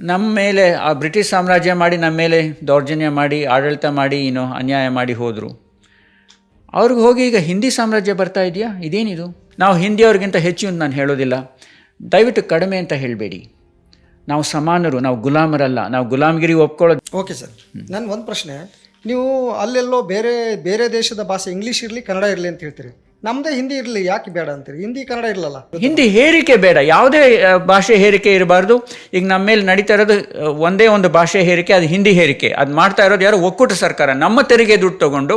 ನಮ್ಮ ಮೇಲೆ, ಆ ಬ್ರಿಟಿಷ್ ಸಾಮ್ರಾಜ್ಯ ಮಾಡಿ ನಮ್ಮ ಮೇಲೆ ದೌರ್ಜನ್ಯ ಮಾಡಿ, ಆಡಳಿತ ಮಾಡಿ, ಏನೋ ಅನ್ಯಾಯ ಮಾಡಿ ಹೋದರು. ಅವ್ರಿಗೆ ಹೋಗಿ ಈಗ ಹಿಂದಿ ಸಾಮ್ರಾಜ್ಯ ಬರ್ತಾ ಇದೆಯಾ? ಇದೇನಿದು? ನಾವು ಹಿಂದಿಯವ್ರಿಗಿಂತ ಹೆಚ್ಚು ಅಂತ ನಾನು ಹೇಳೋದಿಲ್ಲ. ದಯವಿಟ್ಟು ಕಡಿಮೆ ಅಂತ ಹೇಳಬೇಡಿ. ನಾವು ಸಮಾನರು, ನಾವು ಗುಲಾಮರಲ್ಲ, ನಾವು ಗುಲಾಮಗಿರಿ ಒಪ್ಕೊಳ್ಳೋದು ಓಕೆ ಸರ್. ನನ್ನ ಒಂದು ಪ್ರಶ್ನೆ. ನೀವು ಅಲ್ಲೆಲ್ಲೋ ಬೇರೆ ಬೇರೆ ದೇಶದ ಭಾಷೆ ಇಂಗ್ಲೀಷ್ ಇರಲಿ ಕನ್ನಡ ಇರಲಿ ಅಂತ ಹೇಳ್ತೀರಿ. ನಮ್ಮದೇ ಹಿಂದಿ ಇರಲಿ, ಯಾಕೆ ಬೇಡ ಅಂತೀರಿ? ಹಿಂದಿ, ಕನ್ನಡ ಇರಲಲ್ಲ. ಹಿಂದಿ ಹೇರಿಕೆ ಬೇಡ. ಯಾವುದೇ ಭಾಷೆ ಹೇರಿಕೆ ಇರಬಾರ್ದು. ಈಗ ನಮ್ಮ ಮೇಲೆ ನಡೀತಾ ಇರೋದು ಒಂದೇ ಒಂದು ಭಾಷೆ ಹೇರಿಕೆ, ಅದು ಹಿಂದಿ ಹೇರಿಕೆ. ಅದು ಮಾಡ್ತಾ ಇರೋದು ಯಾರು? ಒಕ್ಕೂಟ ಸರ್ಕಾರ. ನಮ್ಮ ತೆರಿಗೆ ದುಡ್ಡು ತಗೊಂಡು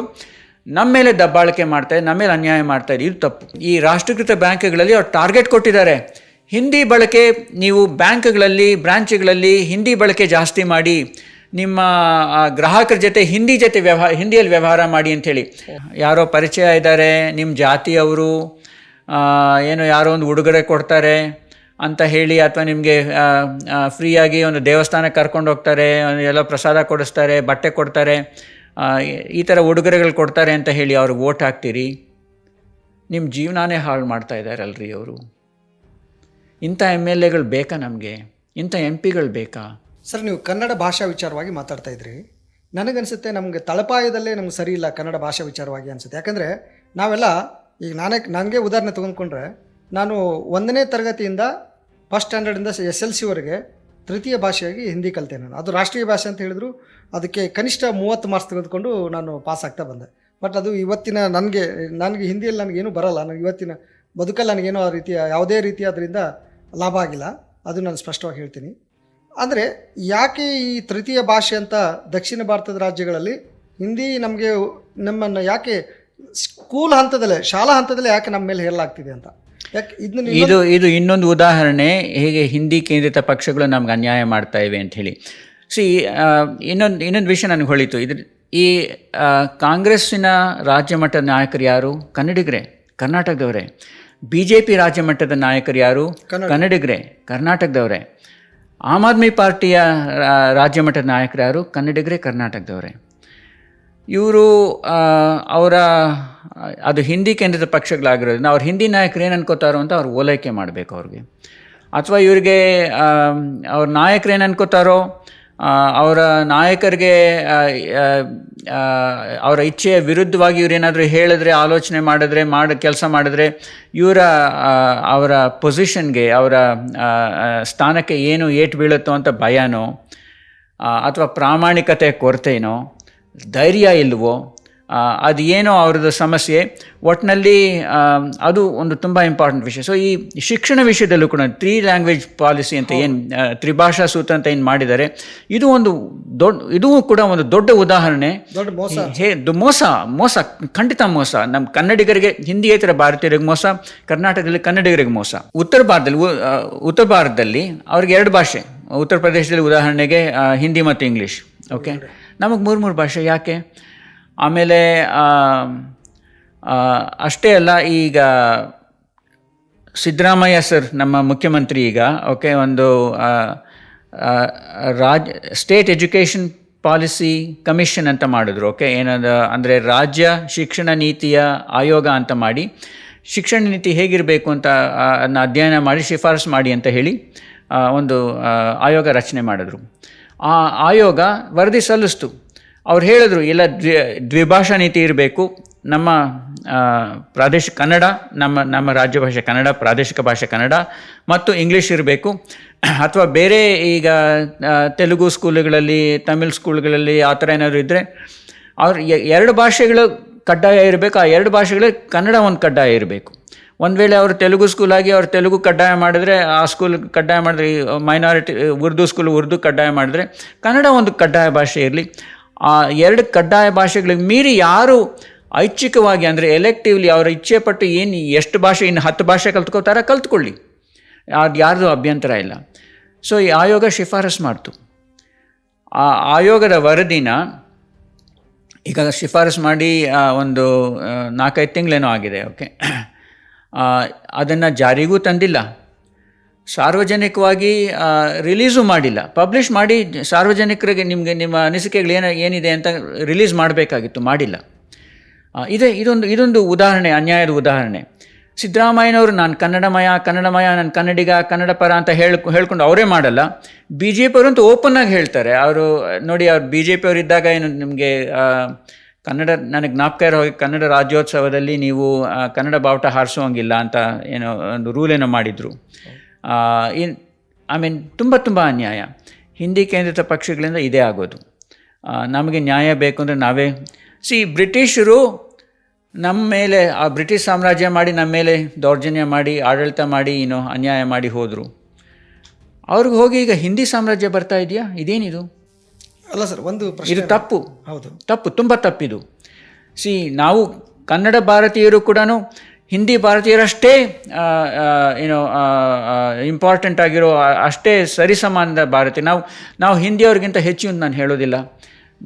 ನಮ್ಮ ಮೇಲೆ ದಬ್ಬಾಳಿಕೆ ಮಾಡ್ತಾರೆ ನಮ್ಮ ಮೇಲೆ ಅನ್ಯಾಯ ಮಾಡ್ತಾ ಇದೆ ಇದು ತಪ್ಪು. ಈ ರಾಷ್ಟ್ರೀಕೃತ ಬ್ಯಾಂಕ್ಗಳಲ್ಲಿ ಅವ್ರು ಟಾರ್ಗೆಟ್ ಕೊಟ್ಟಿದ್ದಾರೆ. ಹಿಂದಿ ಬಳಕೆ, ನೀವು ಬ್ಯಾಂಕ್ಗಳಲ್ಲಿ, ಬ್ರಾಂಚ್ಗಳಲ್ಲಿ ಹಿಂದಿ ಬಳಕೆ ಜಾಸ್ತಿ ಮಾಡಿ ನಿಮ್ಮ ಗ್ರಾಹಕರ ಜೊತೆ, ಹಿಂದಿ ಜೊತೆ ವ್ಯವಹಾರ, ಹಿಂದಿಯಲ್ಲಿ ವ್ಯವಹಾರ ಮಾಡಿ ಅಂಥೇಳಿ. ಯಾರೋ ಪರಿಚಯ ಇದ್ದಾರೆ ನಿಮ್ಮ ಜಾತಿಯವರು ಏನೋ ಯಾರೋ ಒಂದು ಉಡುಗೊರೆ ಕೊಡ್ತಾರೆ ಅಂತ ಹೇಳಿ ಅಥವಾ ನಿಮಗೆ ಫ್ರೀಯಾಗಿ ಒಂದು ದೇವಸ್ಥಾನಕ್ಕೆ ಕರ್ಕೊಂಡು ಹೋಗ್ತಾರೆ, ಎಲ್ಲ ಪ್ರಸಾದ ಕೊಡಿಸ್ತಾರೆ, ಬಟ್ಟೆ ಕೊಡ್ತಾರೆ ಈ ಥರ ಉಡುಗೊರೆಗಳು ಕೊಡ್ತಾರೆ ಅಂತ ಹೇಳಿ ಅವ್ರಿಗೆ ಓಟ್ ಹಾಕ್ತೀರಿ? ನಿಮ್ಮ ಜೀವನಾನೇ ಹಾಳು ಮಾಡ್ತಾ ಇದ್ದಾರಲ್ರಿ ಅವರು. ಇಂಥ ಎಂ ಎಲ್ ಎಗಳು ಬೇಕಾ ನಮಗೆ? ಇಂಥ ಎಂ ಪಿಗಳು ಬೇಕಾ? ಸರ್, ನೀವು ಕನ್ನಡ ಭಾಷಾ ವಿಚಾರವಾಗಿ ಮಾತಾಡ್ತಾ ಇದ್ರಿ. ನನಗನ್ಸುತ್ತೆ ನಮಗೆ ತಳಪಾಯದಲ್ಲೇ ನಮ್ಗೆ ಸರಿ ಇಲ್ಲ ಕನ್ನಡ ಭಾಷಾ ವಿಚಾರವಾಗಿ ಅನಿಸುತ್ತೆ. ಯಾಕಂದರೆ ನಾವೆಲ್ಲ, ಈಗ ನಾನೇ, ನನಗೆ ಉದಾಹರಣೆ ತೊಗೊಂಡ್ಕೊಂಡ್ರೆ, ನಾನು ಒಂದನೇ ತರಗತಿಯಿಂದ ಫಸ್ಟ್ ಸ್ಟ್ಯಾಂಡರ್ಡಿಂದ ಎಸ್ ಎಲ್ ಸಿವರೆಗೆ ತೃತೀಯ ಭಾಷೆಯಾಗಿ ಹಿಂದಿ ಕಲಿತೆ ನಾನು. ಅದು ರಾಷ್ಟ್ರೀಯ ಭಾಷೆ ಅಂತ ಹೇಳಿದ್ರು, ಅದಕ್ಕೆ ಕನಿಷ್ಠ ಮೂವತ್ತು ಮಾರ್ಕ್ಸ್ ತೆಗೆದುಕೊಂಡು ನಾನು ಪಾಸ್ ಆಗ್ತಾ ಬಂದೆ. ಬಟ್ ಅದು ಇವತ್ತಿನ ನನಗೆ ನನಗೆ ಹಿಂದಿಯಲ್ಲಿ ನನಗೇನು ಬರಲ್ಲ. ನನಗೆ ಇವತ್ತಿನ ಬದುಕಲ್ಲಿ ನನಗೇನೋ ಆ ರೀತಿಯ, ಯಾವುದೇ ರೀತಿ ಅದರಿಂದ ಲಾಭ ಆಗಿಲ್ಲ. ಅದು ನಾನು ಸ್ಪಷ್ಟವಾಗಿ ಹೇಳ್ತೀನಿ. ಅಂದರೆ ಯಾಕೆ ಈ ತೃತೀಯ ಭಾಷೆ ಅಂತ ದಕ್ಷಿಣ ಭಾರತದ ರಾಜ್ಯಗಳಲ್ಲಿ ಹಿಂದಿ ನಮಗೆ ನಮ್ಮನ್ನು ಯಾಕೆ ಸ್ಕೂಲ್ ಹಂತದಲ್ಲೇ ಶಾಲಾ ಹಂತದಲ್ಲೇ ಯಾಕೆ ನಮ್ಮ ಮೇಲೆ ಹೇರಲಾಗ್ತಿದೆ ಅಂತ? ಯಾಕೆ ಇದನ್ನ ಇದು ಇದು ಇನ್ನೊಂದು ಉದಾಹರಣೆ ಹೇಗೆ ಹಿಂದಿ ಕೇಂದ್ರಿತ ಪಕ್ಷಗಳು ನಮ್ಗೆ ಅನ್ಯಾಯ ಮಾಡ್ತಾ ಇವೆ ಅಂತ ಹೇಳಿ. ಸಿ ಇನ್ನೊಂದು ಇನ್ನೊಂದು ವಿಷಯ ನನಗೆ ಹೊಳಿತು. ಇದ್ರ ಈ ಕಾಂಗ್ರೆಸ್ಸಿನ ರಾಜ್ಯ ಮಟ್ಟದ ನಾಯಕರು ಯಾರು? ಕನ್ನಡಿಗರೇ ಕರ್ನಾಟಕದವರೇ. ಬಿ ಜೆ ಪಿ ರಾಜ್ಯ ಮಟ್ಟದ ನಾಯಕರು ಯಾರು? ಕನ್ನಡಿಗರೇ ಕರ್ನಾಟಕದವರೇ. ಆಮ್ ಆದ್ಮಿ ಪಾರ್ಟಿಯ ರಾಜ್ಯ ಮಟ್ಟದ ನಾಯಕರು ಯಾರು? ಕನ್ನಡಿಗರೇ, ಕರ್ನಾಟಕದವರೇ. ಇವರು ಅವರ, ಅದು ಹಿಂದಿ ಕೇಂದ್ರದ ಪಕ್ಷಗಳಾಗಿರೋದ್ರಿಂದ ಅವ್ರ ಹಿಂದಿ ನಾಯಕರು ಏನು ಅನ್ಕೋತಾರೋ ಅಂತ ಅವ್ರು ಓಲೈಕೆ ಮಾಡಬೇಕು ಅವ್ರಿಗೆ. ಅಥವಾ ಇವರಿಗೆ ಅವ್ರ ನಾಯಕರು ಏನು ಅನ್ಕೋತಾರೋ ಅವರ ನಾಯಕರಿಗೆ ಅವರ ಇಚ್ಛೆಯ ವಿರುದ್ಧವಾಗಿ ಇವರೇನಾದರೂ ಹೇಳಿದ್ರೆ ಆಲೋಚನೆ ಮಾಡಿದ್ರೆ ಮಾಡಿ ಕೆಲಸ ಮಾಡಿದ್ರೆ ಇವರ ಅವರ ಪೊಸಿಷನ್ಗೆ ಅವರ ಸ್ಥಾನಕ್ಕೆ ಏನು ಏಟು ಬೀಳುತ್ತೋ ಅಂತ ಭಯನೋ ಅಥವಾ ಪ್ರಾಮಾಣಿಕತೆ ಕೊರತೆನೋ ಧೈರ್ಯ ಇಲ್ವೋ ಆ, ಅದು ಏನೋ ಅವ್ರದ್ದು ಸಮಸ್ಯೆ. ಒಟ್ಟಿನಲ್ಲಿ ಅದು ಒಂದು ತುಂಬ ಇಂಪಾರ್ಟೆಂಟ್ ವಿಷಯ. ಸೊ ಈ ಶಿಕ್ಷಣ ವಿಷಯದಲ್ಲೂ ಕೂಡ ತ್ರೀ ಲ್ಯಾಂಗ್ವೇಜ್ ಪಾಲಿಸಿ ಅಂತ ಏನು ತ್ರಿಭಾಷಾ ಸೂತ್ರ ಅಂತ ಏನು ಮಾಡಿದ್ದಾರೆ ಇದು ಒಂದು ದೊಡ್ಡ ಇದು ಕೂಡ ಒಂದು ದೊಡ್ಡ ಉದಾಹರಣೆ. ಹೇ ದು ಮೋಸ ಮೋಸ ಖಂಡಿತ ಮೋಸ. ನಮ್ಮ ಕನ್ನಡಿಗರಿಗೆ ಹಿಂದಿಯೇತರ ಭಾರತೀಯರಿಗೆ ಮೋಸ ಕರ್ನಾಟಕದಲ್ಲಿ ಕನ್ನಡಿಗರಿಗೆ ಮೋಸ. ಉತ್ತರ ಭಾರತದಲ್ಲಿ ಉತ್ತರ ಭಾರತದಲ್ಲಿ ಅವ್ರಿಗೆ ಎರಡು ಭಾಷೆ. ಉತ್ತರ ಪ್ರದೇಶದಲ್ಲಿ ಉದಾಹರಣೆಗೆ ಹಿಂದಿ ಮತ್ತು ಇಂಗ್ಲೀಷ್. ಓಕೆ ನಮಗೆ ಮೂರು ಮೂರು ಭಾಷೆ ಯಾಕೆ? ಆಮೇಲೆ ಅಷ್ಟೇ ಅಲ್ಲ, ಈಗ ಸಿದ್ದರಾಮಯ್ಯ ಸರ್, ನಮ್ಮ ಮುಖ್ಯಮಂತ್ರಿ ಈಗ, ಓಕೆ, ಒಂದು ರಾಜ್, ಸ್ಟೇಟ್ ಎಜುಕೇಷನ್ ಪಾಲಿಸಿ ಕಮಿಷನ್ ಅಂತ ಮಾಡಿದ್ರು, ಓಕೆ, ಏನದ, ಅಂದರೆ ರಾಜ್ಯ ಶಿಕ್ಷಣ ನೀತಿಯ ಆಯೋಗ ಅಂತ ಮಾಡಿ, ಶಿಕ್ಷಣ ನೀತಿ ಹೇಗಿರಬೇಕು ಅಂತ ಅದನ್ನ ಅಧ್ಯಯನ ಮಾಡಿ, ಶಿಫಾರಸು ಮಾಡಿ ಅಂತ ಹೇಳಿ ಒಂದು ಆಯೋಗ ರಚನೆ ಮಾಡಿದ್ರು. ಆ ಆಯೋಗ ವರದಿ ಸಲ್ಲಿಸ್ತು. ಅವ್ರು ಹೇಳಿದ್ರು, ಇಲ್ಲ, ದ್ವಿ, ದ್ವಿಭಾಷಾ ನೀತಿ ಇರಬೇಕು. ನಮ್ಮ ಪ್ರಾದೇಶಿಕ ಕನ್ನಡ, ನಮ್ಮ ನಮ್ಮ ರಾಜ್ಯ ಭಾಷೆ ಕನ್ನಡ, ಪ್ರಾದೇಶಿಕ ಭಾಷೆ ಕನ್ನಡ ಮತ್ತು ಇಂಗ್ಲೀಷ್ ಇರಬೇಕು. ಅಥವಾ ಬೇರೆ ಈಗ ತೆಲುಗು ಸ್ಕೂಲುಗಳಲ್ಲಿ, ತಮಿಳ್ ಸ್ಕೂಲ್ಗಳಲ್ಲಿ ಆ ಥರ ಏನಾದರೂ ಇದ್ದರೆ ಅವ್ರು ಎರಡು ಭಾಷೆಗಳು ಕಡ್ಡಾಯ ಇರಬೇಕು. ಆ ಎರಡು ಭಾಷೆಗಳು ಕನ್ನಡ ಒಂದು ಕಡ್ಡಾಯ ಇರಬೇಕು. ಒಂದು ವೇಳೆ ಅವರು ತೆಲುಗು ಸ್ಕೂಲಾಗಿ ಅವ್ರು ತೆಲುಗು ಕಡ್ಡಾಯ ಮಾಡಿದ್ರೆ, ಆ ಸ್ಕೂಲ್ ಕಡ್ಡಾಯ ಮಾಡಿದ್ರೆ ಮೈನಾರಿಟಿ ಉರ್ದು ಸ್ಕೂಲ್ ಉರ್ದು ಕಡ್ಡಾಯ ಮಾಡಿದ್ರೆ ಕನ್ನಡ ಒಂದು ಕಡ್ಡಾಯ ಭಾಷೆ ಇರಲಿ. ಆ ಎರಡು ಕಡ್ಡಾಯ ಭಾಷೆಗಳಿಗೆ ಮೀರಿ ಯಾರು ಐಚ್ಛಿಕವಾಗಿ ಅಂದರೆ ಎಲೆಕ್ಟಿವ್ಲಿ ಅವರ ಇಚ್ಛೆ ಪಟ್ಟು ಏನು ಎಷ್ಟು ಭಾಷೆ, ಇನ್ನು ಹತ್ತು ಭಾಷೆ ಕಲ್ತ್ಕೋತಾರ ಕಲ್ತ್ಕೊಳ್ಳಿ. ಅದು ಯಾರ್ದು ಅಭ್ಯಂತರ ಇಲ್ಲ. ಸೊ ಈ ಆಯೋಗ ಶಿಫಾರಸು ಮಾಡ್ತು. ಆ ಆಯೋಗದ ವರದಿನ ಈಗ ಶಿಫಾರಸ್ ಮಾಡಿ ಒಂದು ನಾಲ್ಕೈದು ತಿಂಗಳೇನೋ ಆಗಿದೆ ಓಕೆ ಅದನ್ನು ಜಾರಿಗೂ ತಂದಿಲ್ಲ. ಸಾರ್ವಜನಿಕವಾಗಿ ರಿಲೀಸು ಮಾಡಿಲ್ಲ. ಪಬ್ಲಿಷ್ ಮಾಡಿ ಸಾರ್ವಜನಿಕರಿಗೆ ನಿಮಗೆ ನಿಮ್ಮ ಅನಿಸಿಕೆಗಳು ಏನು, ಏನಿದೆ ಅಂತ ರಿಲೀಸ್ ಮಾಡಬೇಕಾಗಿತ್ತು, ಮಾಡಿಲ್ಲ. ಇದೇ ಇದೆ, ಇದೊಂದು ಇದೊಂದು ಉದಾಹರಣೆ, ಅನ್ಯಾಯದ ಉದಾಹರಣೆ. ಸಿದ್ದರಾಮಯ್ಯನವರು, ನಾನು ಕನ್ನಡಮಯ ಕನ್ನಡಮಯ, ನಾನು ಕನ್ನಡಿಗ ಕನ್ನಡ ಪರ ಅಂತ ಹೇಳ್ ಹೇಳ್ಕೊಂಡು ಅವರೇ ಮಾಡಲ್ಲ. ಬಿ ಜೆ ಪಿಯವರು ಅಂತೂ ಓಪನ್ ಹೇಳ್ತಾರೆ. ಅವರು, ನೋಡಿ, ಅವ್ರು ಬಿ ಜೆ ಪಿಯವರು ಇದ್ದಾಗ ಏನು, ನಿಮಗೆ ಕನ್ನಡ, ನನಗೆ ಜ್ಞಾಪಕ ಇರೋ ಕನ್ನಡ ರಾಜ್ಯೋತ್ಸವದಲ್ಲಿ ನೀವು ಕನ್ನಡ ಬಾವುಟ ಹಾರಿಸುವಂಗಿಲ್ಲ ಅಂತ ಏನೋ ಒಂದು ರೂಲ್ ಏನೋ ಮಾಡಿದರು. ಇನ್ ಐ ಮೀನ್ ತುಂಬ ತುಂಬ ಅನ್ಯಾಯ ಹಿಂದಿ ಕೇಂದ್ರಿತ ಪಕ್ಷಗಳಿಂದ ಇದೇ ಆಗೋದು. ನಮಗೆ ನ್ಯಾಯ ಬೇಕು ಅಂದರೆ ನಾವೇ ಸಿ ಬ್ರಿಟಿಷರು ನಮ್ಮ ಮೇಲೆ ಆ ಬ್ರಿಟಿಷ್ ಸಾಮ್ರಾಜ್ಯ ಮಾಡಿ ನಮ್ಮ ಮೇಲೆ ದೌರ್ಜನ್ಯ ಮಾಡಿ ಆಡಳಿತ ಮಾಡಿ ಏನೋ ಅನ್ಯಾಯ ಮಾಡಿ ಹೋದರು. ಅವ್ರಿಗೆ ಹೋಗಿ ಈಗ ಹಿಂದಿ ಸಾಮ್ರಾಜ್ಯ ಬರ್ತಾ ಇದೆಯಾ? ಇದೇನಿದು? ಅಲ್ಲ ಸರ್ ಒಂದು ಇದು ತಪ್ಪು. ಹೌದು. ತಪ್ಪು ತುಂಬ ತಪ್ಪಿದು. ಸಿ ನಾವು ಕನ್ನಡ ಭಾರತೀಯರು ಕೂಡ ಹಿಂದಿ ಭಾರತೀಯರಷ್ಟೇ ಏನು ಇಂಪಾರ್ಟೆಂಟ್ ಆಗಿರೋ ಅಷ್ಟೇ ಸರಿಸಮಾನದ ಭಾರತೀಯ. ನಾವು ನಾವು ಹಿಂದಿಯವ್ರಿಗಿಂತ ಹೆಚ್ಚು ಅಂತ ನಾನು ಹೇಳೋದಿಲ್ಲ.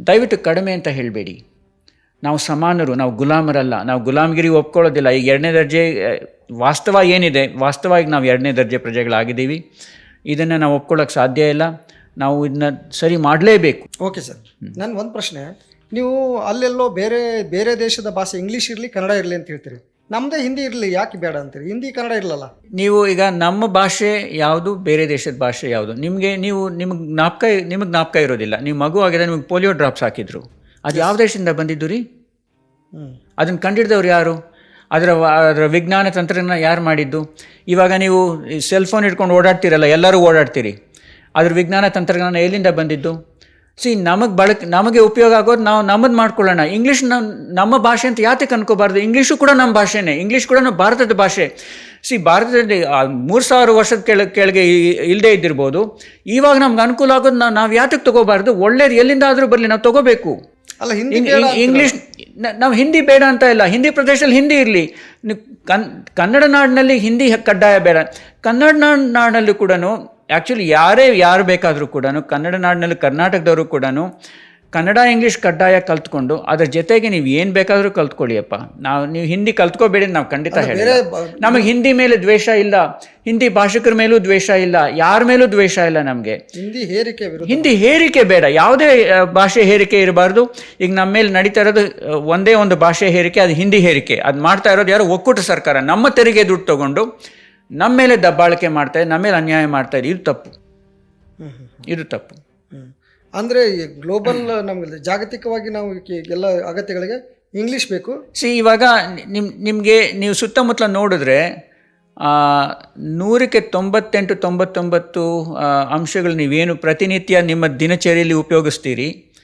ದಯವಿಟ್ಟು ಕಡಿಮೆ ಅಂತ ಹೇಳಬೇಡಿ. ನಾವು ಸಮಾನರು ನಾವು ಗುಲಾಮರಲ್ಲ. ನಾವು ಗುಲಾಮಗಿರಿ ಒಪ್ಕೊಳ್ಳೋದಿಲ್ಲ. ಈಗ ಎರಡನೇ ದರ್ಜೆ ವಾಸ್ತವ ಏನಿದೆ? ವಾಸ್ತವವಾಗಿ ನಾವು ಎರಡನೇ ದರ್ಜೆ ಪ್ರಜೆಗಳಾಗಿದ್ದೀವಿ. ಇದನ್ನು ನಾವು ಒಪ್ಕೊಳ್ಳೋಕೆ ಸಾಧ್ಯ ಇಲ್ಲ. ನಾವು ಇದನ್ನ ಸರಿ ಮಾಡಲೇಬೇಕು. Okay sir. ನನ್ನ ಒಂದು ಪ್ರಶ್ನೆ. ನೀವು ಅಲ್ಲೆಲ್ಲೋ ಬೇರೆ ಬೇರೆ ದೇಶದ ಭಾಷೆ ಇಂಗ್ಲೀಷ್ ಇರಲಿ ಕನ್ನಡ ಇರಲಿ ಅಂತ ಹೇಳ್ತೀರಿ. ನಮ್ಮದೇ ಹಿಂದಿ ಇರಲಿ ಯಾಕೆ ಬೇಡ ಅಂತೀರಿ? ಹಿಂದಿ ಕನ್ನಡ ಇರಲಲ್ಲ. ನೀವು ಈಗ ನಮ್ಮ ಭಾಷೆ ಯಾವುದು ಬೇರೆ ದೇಶದ ಭಾಷೆ ಯಾವುದು? ನಿಮಗೆ ನೀವು ನಿಮಗೆ ಜ್ಞಾಪಕ ನಿಮಗೆ ಜ್ಞಾಪಕ ಇರೋದಿಲ್ಲ. ನೀವು ಮಗು ಆಗಿದೆ ನಿಮಗೆ ಪೋಲಿಯೋ ಡ್ರಾಪ್ಸ್ ಹಾಕಿದ್ರು. ಅದು ಯಾವ ದೇಶದಿಂದ ಬಂದಿದ್ದು ರೀ? ಹ್ಞೂ ಅದನ್ನು ಕಂಡಿಡ್ದವ್ರು ಯಾರು? ಅದರ ಅದರ ವಿಜ್ಞಾನ ತಂತ್ರಜ್ಞಾನ ಯಾರು ಮಾಡಿದ್ದು? ಇವಾಗ ನೀವು ಸೆಲ್ ಫೋನ್ ಇಟ್ಕೊಂಡು ಓಡಾಡ್ತೀರಲ್ಲ ಎಲ್ಲರೂ ಓಡಾಡ್ತೀರಿ. ಅದ್ರ ವಿಜ್ಞಾನ ತಂತ್ರಜ್ಞಾನ ಎಲ್ಲಿಂದ ಬಂದಿದ್ದು? ಸಿ ನಮಗೆ ಬಳಕೆ ನಮಗೆ ಉಪಯೋಗ ಆಗೋದು ನಾವು ನಮ್ಮದು ಮಾಡ್ಕೊಳ್ಳೋಣ. ಇಂಗ್ಲೀಷ್ ನಮ್ಮ ನಮ್ಮ ಭಾಷೆ ಅಂತ ಯಾತಕ್ಕೆ ಅನ್ಕೋಬಾರ್ದು? ಇಂಗ್ಲೀಷು ಕೂಡ ನಮ್ಮ ಭಾಷೆನೇ. ಇಂಗ್ಲೀಷ್ ಕೂಡ ನಮ್ಮ ಭಾರತದ ಭಾಷೆ. ಸಿ ಭಾರತದಲ್ಲಿ ಮೂರು ಸಾವಿರ ವರ್ಷದ ಕೆಳ ಕೆಳಗೆ ಇಲ್ಲದೆ ಇದ್ದಿರ್ಬೋದು. ಇವಾಗ ನಮ್ಗೆ ಅನುಕೂಲ ಆಗೋದು ನಾವು ನಾವು ಯಾತಕ್ಕೆ ತಗೋಬಾರ್ದು? ಒಳ್ಳೇದು ಎಲ್ಲಿಂದ ಆದರೂ ಬರಲಿ ನಾವು ತಗೋಬೇಕು. ಅಲ್ಲ ಹಿಂದಿ ಇಂಗ್- ಇಂಗ್ಲಿಷ್ ನಾವು ಹಿಂದಿ ಬೇಡ ಅಂತ ಇಲ್ಲ. ಹಿಂದಿ ಪ್ರದೇಶದಲ್ಲಿ ಹಿಂದಿ ಇರಲಿ. ಕನ್ ಕನ್ನಡ ನಾಡಿನಲ್ಲಿ ಹಿಂದಿ ಕಡ್ಡಾಯ ಬೇಡ. ಕನ್ನಡ ನಾಡಿನಲ್ಲೂ ಕೂಡ ಆ್ಯಕ್ಚುಲಿ ಯಾರೇ ಯಾರು ಬೇಕಾದರೂ ಕೂಡ ಕನ್ನಡ ನಾಡಿನಲ್ಲಿ ಕರ್ನಾಟಕದವರು ಕೂಡ ಕನ್ನಡ ಇಂಗ್ಲೀಷ್ ಕಡ್ಡಾಯ ಕಲ್ತ್ಕೊಂಡು ಅದ್ರ ಜೊತೆಗೆ ನೀವು ಏನು ಬೇಕಾದರೂ ಕಲ್ತ್ಕೊಳ್ಳಿಯಪ್ಪ. ನಾವು ನೀವು ಹಿಂದಿ ಕಲ್ತ್ಕೋಬೇಡಿ ನಾವು ಖಂಡಿತ ಹೇಳಿ ನಮಗೆ ಹಿಂದಿ ಮೇಲೆ ದ್ವೇಷ ಇಲ್ಲ. ಹಿಂದಿ ಭಾಷಿಕರ ಮೇಲೂ ದ್ವೇಷ ಇಲ್ಲ. ಯಾರ ಮೇಲೂ ದ್ವೇಷ ಇಲ್ಲ ನಮಗೆ. ಹಿಂದಿ ಹೇರಿಕೆ ಹಿಂದಿ ಹೇರಿಕೆ ಬೇಡ. ಯಾವುದೇ ಭಾಷೆ ಹೇರಿಕೆ ಇರಬಾರ್ದು. ಈಗ ನಮ್ಮ ಮೇಲೆ ನಡೀತಾ ಇರೋದು ಒಂದೇ ಒಂದು ಭಾಷೆ ಹೇರಿಕೆ ಅದು ಹಿಂದಿ ಹೇರಿಕೆ. ಅದು ಮಾಡ್ತಾ ಇರೋದು ಯಾರು ಒಕ್ಕೂಟ ಸರ್ಕಾರ. ನಮ್ಮ ತೆರಿಗೆ ದುಡ್ಡು ತಗೊಂಡು ನಮ್ಮ ಮೇಲೆ ದಬ್ಬಾಳಿಕೆ ಮಾಡ್ತಾ ಇದೆ ನಮ್ಮ ಮೇಲೆ ಅನ್ಯಾಯ ಮಾಡ್ತಾ ಇದೆ ಇದು ತಪ್ಪು. ಇದು ತಪ್ಪು. ಅಂದರೆ ಅಂದ್ರೆ ಗ್ಲೋಬಲ್ ನಮಗೆ ಜಾಗತಿಕವಾಗಿ ನಾವು ಎಲ್ಲ ಅಗತ್ಯಗಳಿಗೆ ಇಂಗ್ಲೀಷ್ ಬೇಕು. ಸಿ ಇವಾಗ ನಿಮ್ ನಿಮಗೆ ನೀವು ಸುತ್ತಮುತ್ತಲ ನೋಡಿದ್ರೆ ನೂರಕ್ಕೆ ತೊಂಬತ್ತೆಂಟು ತೊಂಬತ್ತೊಂಬತ್ತು ಅಂಶಗಳು ನೀವೇನು ಪ್ರತಿನಿತ್ಯ ನಿಮ್ಮ ದಿನಚರಿಯಲ್ಲಿ ಉಪಯೋಗಿಸ್ತೀರಿ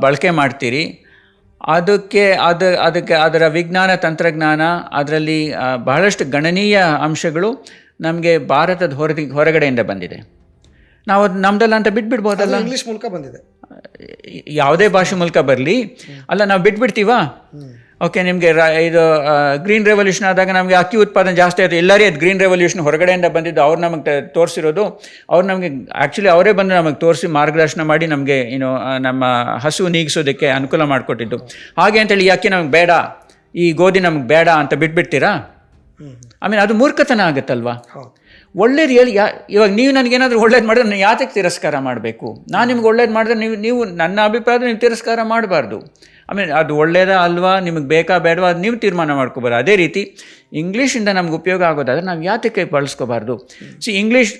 ಬಳಕೆ ಮಾಡ್ತೀರಿ ಅದಕ್ಕೆ ಅದು ಅದಕ್ಕೆ ಅದರ ವಿಜ್ಞಾನ ತಂತ್ರಜ್ಞಾನ ಅದರಲ್ಲಿ ಬಹಳಷ್ಟು ಗಣನೀಯ ಅಂಶಗಳು ನಮಗೆ ಭಾರತದ ಹೊರದಿ ಹೊರಗಡೆಯಿಂದ ಬಂದಿದೆ. ನಾವು ಅದು ನಮ್ದಲ್ಲ ಅಂತ ಬಿಟ್ಬಿಡ್ಬೋದಲ್ಲ? ಇಂಗ್ಲಿಷ್ ಮೂಲಕ ಬಂದಿದೆ. ಯಾವುದೇ ಭಾಷೆ ಮೂಲಕ ಬರಲಿ. ಅಲ್ಲ ನಾವು ಬಿಟ್ಬಿಡ್ತೀವಾ? ಓಕೆ ನಿಮಗೆ ಇದು ಗ್ರೀನ್ ರೆವಲ್ಯೂಷನ್ ಆದಾಗ ನಮಗೆ ಅಕ್ಕಿ ಉತ್ಪಾದನೆ ಜಾಸ್ತಿ ಆಯಿತು. ಎಲ್ಲರೇ ಅದು ಗ್ರೀನ್ ರೆವಲ್ಯೂಷನ್ ಹೊರಗಡೆಯಿಂದ ಬಂದಿದ್ದು ಅವ್ರು ನಮಗೆ ತೋರಿಸಿರೋದು. ಅವ್ರು ನಮಗೆ ಆ್ಯಕ್ಚುಲಿ ಅವರೇ ಬಂದು ನಮಗೆ ತೋರಿಸಿ ಮಾರ್ಗದರ್ಶನ ಮಾಡಿ ನಮಗೆ ಏನು ನಮ್ಮ ಹಸು ನೀಗಿಸೋದಕ್ಕೆ ಅನುಕೂಲ ಮಾಡಿಕೊಟ್ಟಿದ್ದು. ಹಾಗೆ ಅಂತೇಳಿ ಈ ಅಕ್ಕಿ ನಮಗೆ ಬೇಡ ಈ ಗೋಧಿ ನಮಗೆ ಬೇಡ ಅಂತ ಬಿಟ್ಬಿಡ್ತೀರಾ? ಐ ಮೀನ್ ಅದು ಮೂರ್ಖತನ ಆಗುತ್ತಲ್ವಾ? ಒಳ್ಳೇದು ಹೇಳಿ ಯಾ ಇವಾಗ ನೀವು ನನಗೇನಾದರೂ ಒಳ್ಳೇದು ಮಾಡಿದ್ರೆ ನಾನು ಯಾತಕ್ಕೆ ತಿರಸ್ಕಾರ ಮಾಡಬೇಕು? ನಾನು ನಿಮ್ಗೆ ಒಳ್ಳೇದು ಮಾಡಿದ್ರೆ ನೀವು ನೀವು ನನ್ನ ಅಭಿಪ್ರಾಯದ ನೀವು ತಿರಸ್ಕಾರ ಮಾಡಬಾರ್ದು. ಮೀನ್ ಅದು ಒಳ್ಳೆಯದಾ ಅಲ್ವಾ? ನಿಮಗೆ ಬೇಕಾ ಬೇಡವಾ? ಅದು ನೀವು ತೀರ್ಮಾನ ಮಾಡ್ಕೋಬಾರ್ದು ಅದೇ ರೀತಿ ಇಂಗ್ಲೀಷಿಂದ ನಮ್ಗೆ ಉಪಯೋಗ ಆಗೋದಾದ್ರೆ ನಾವು ಯಾತಕ್ಕೆ ಬಳಸ್ಕೋಬಾರ್ದು? See English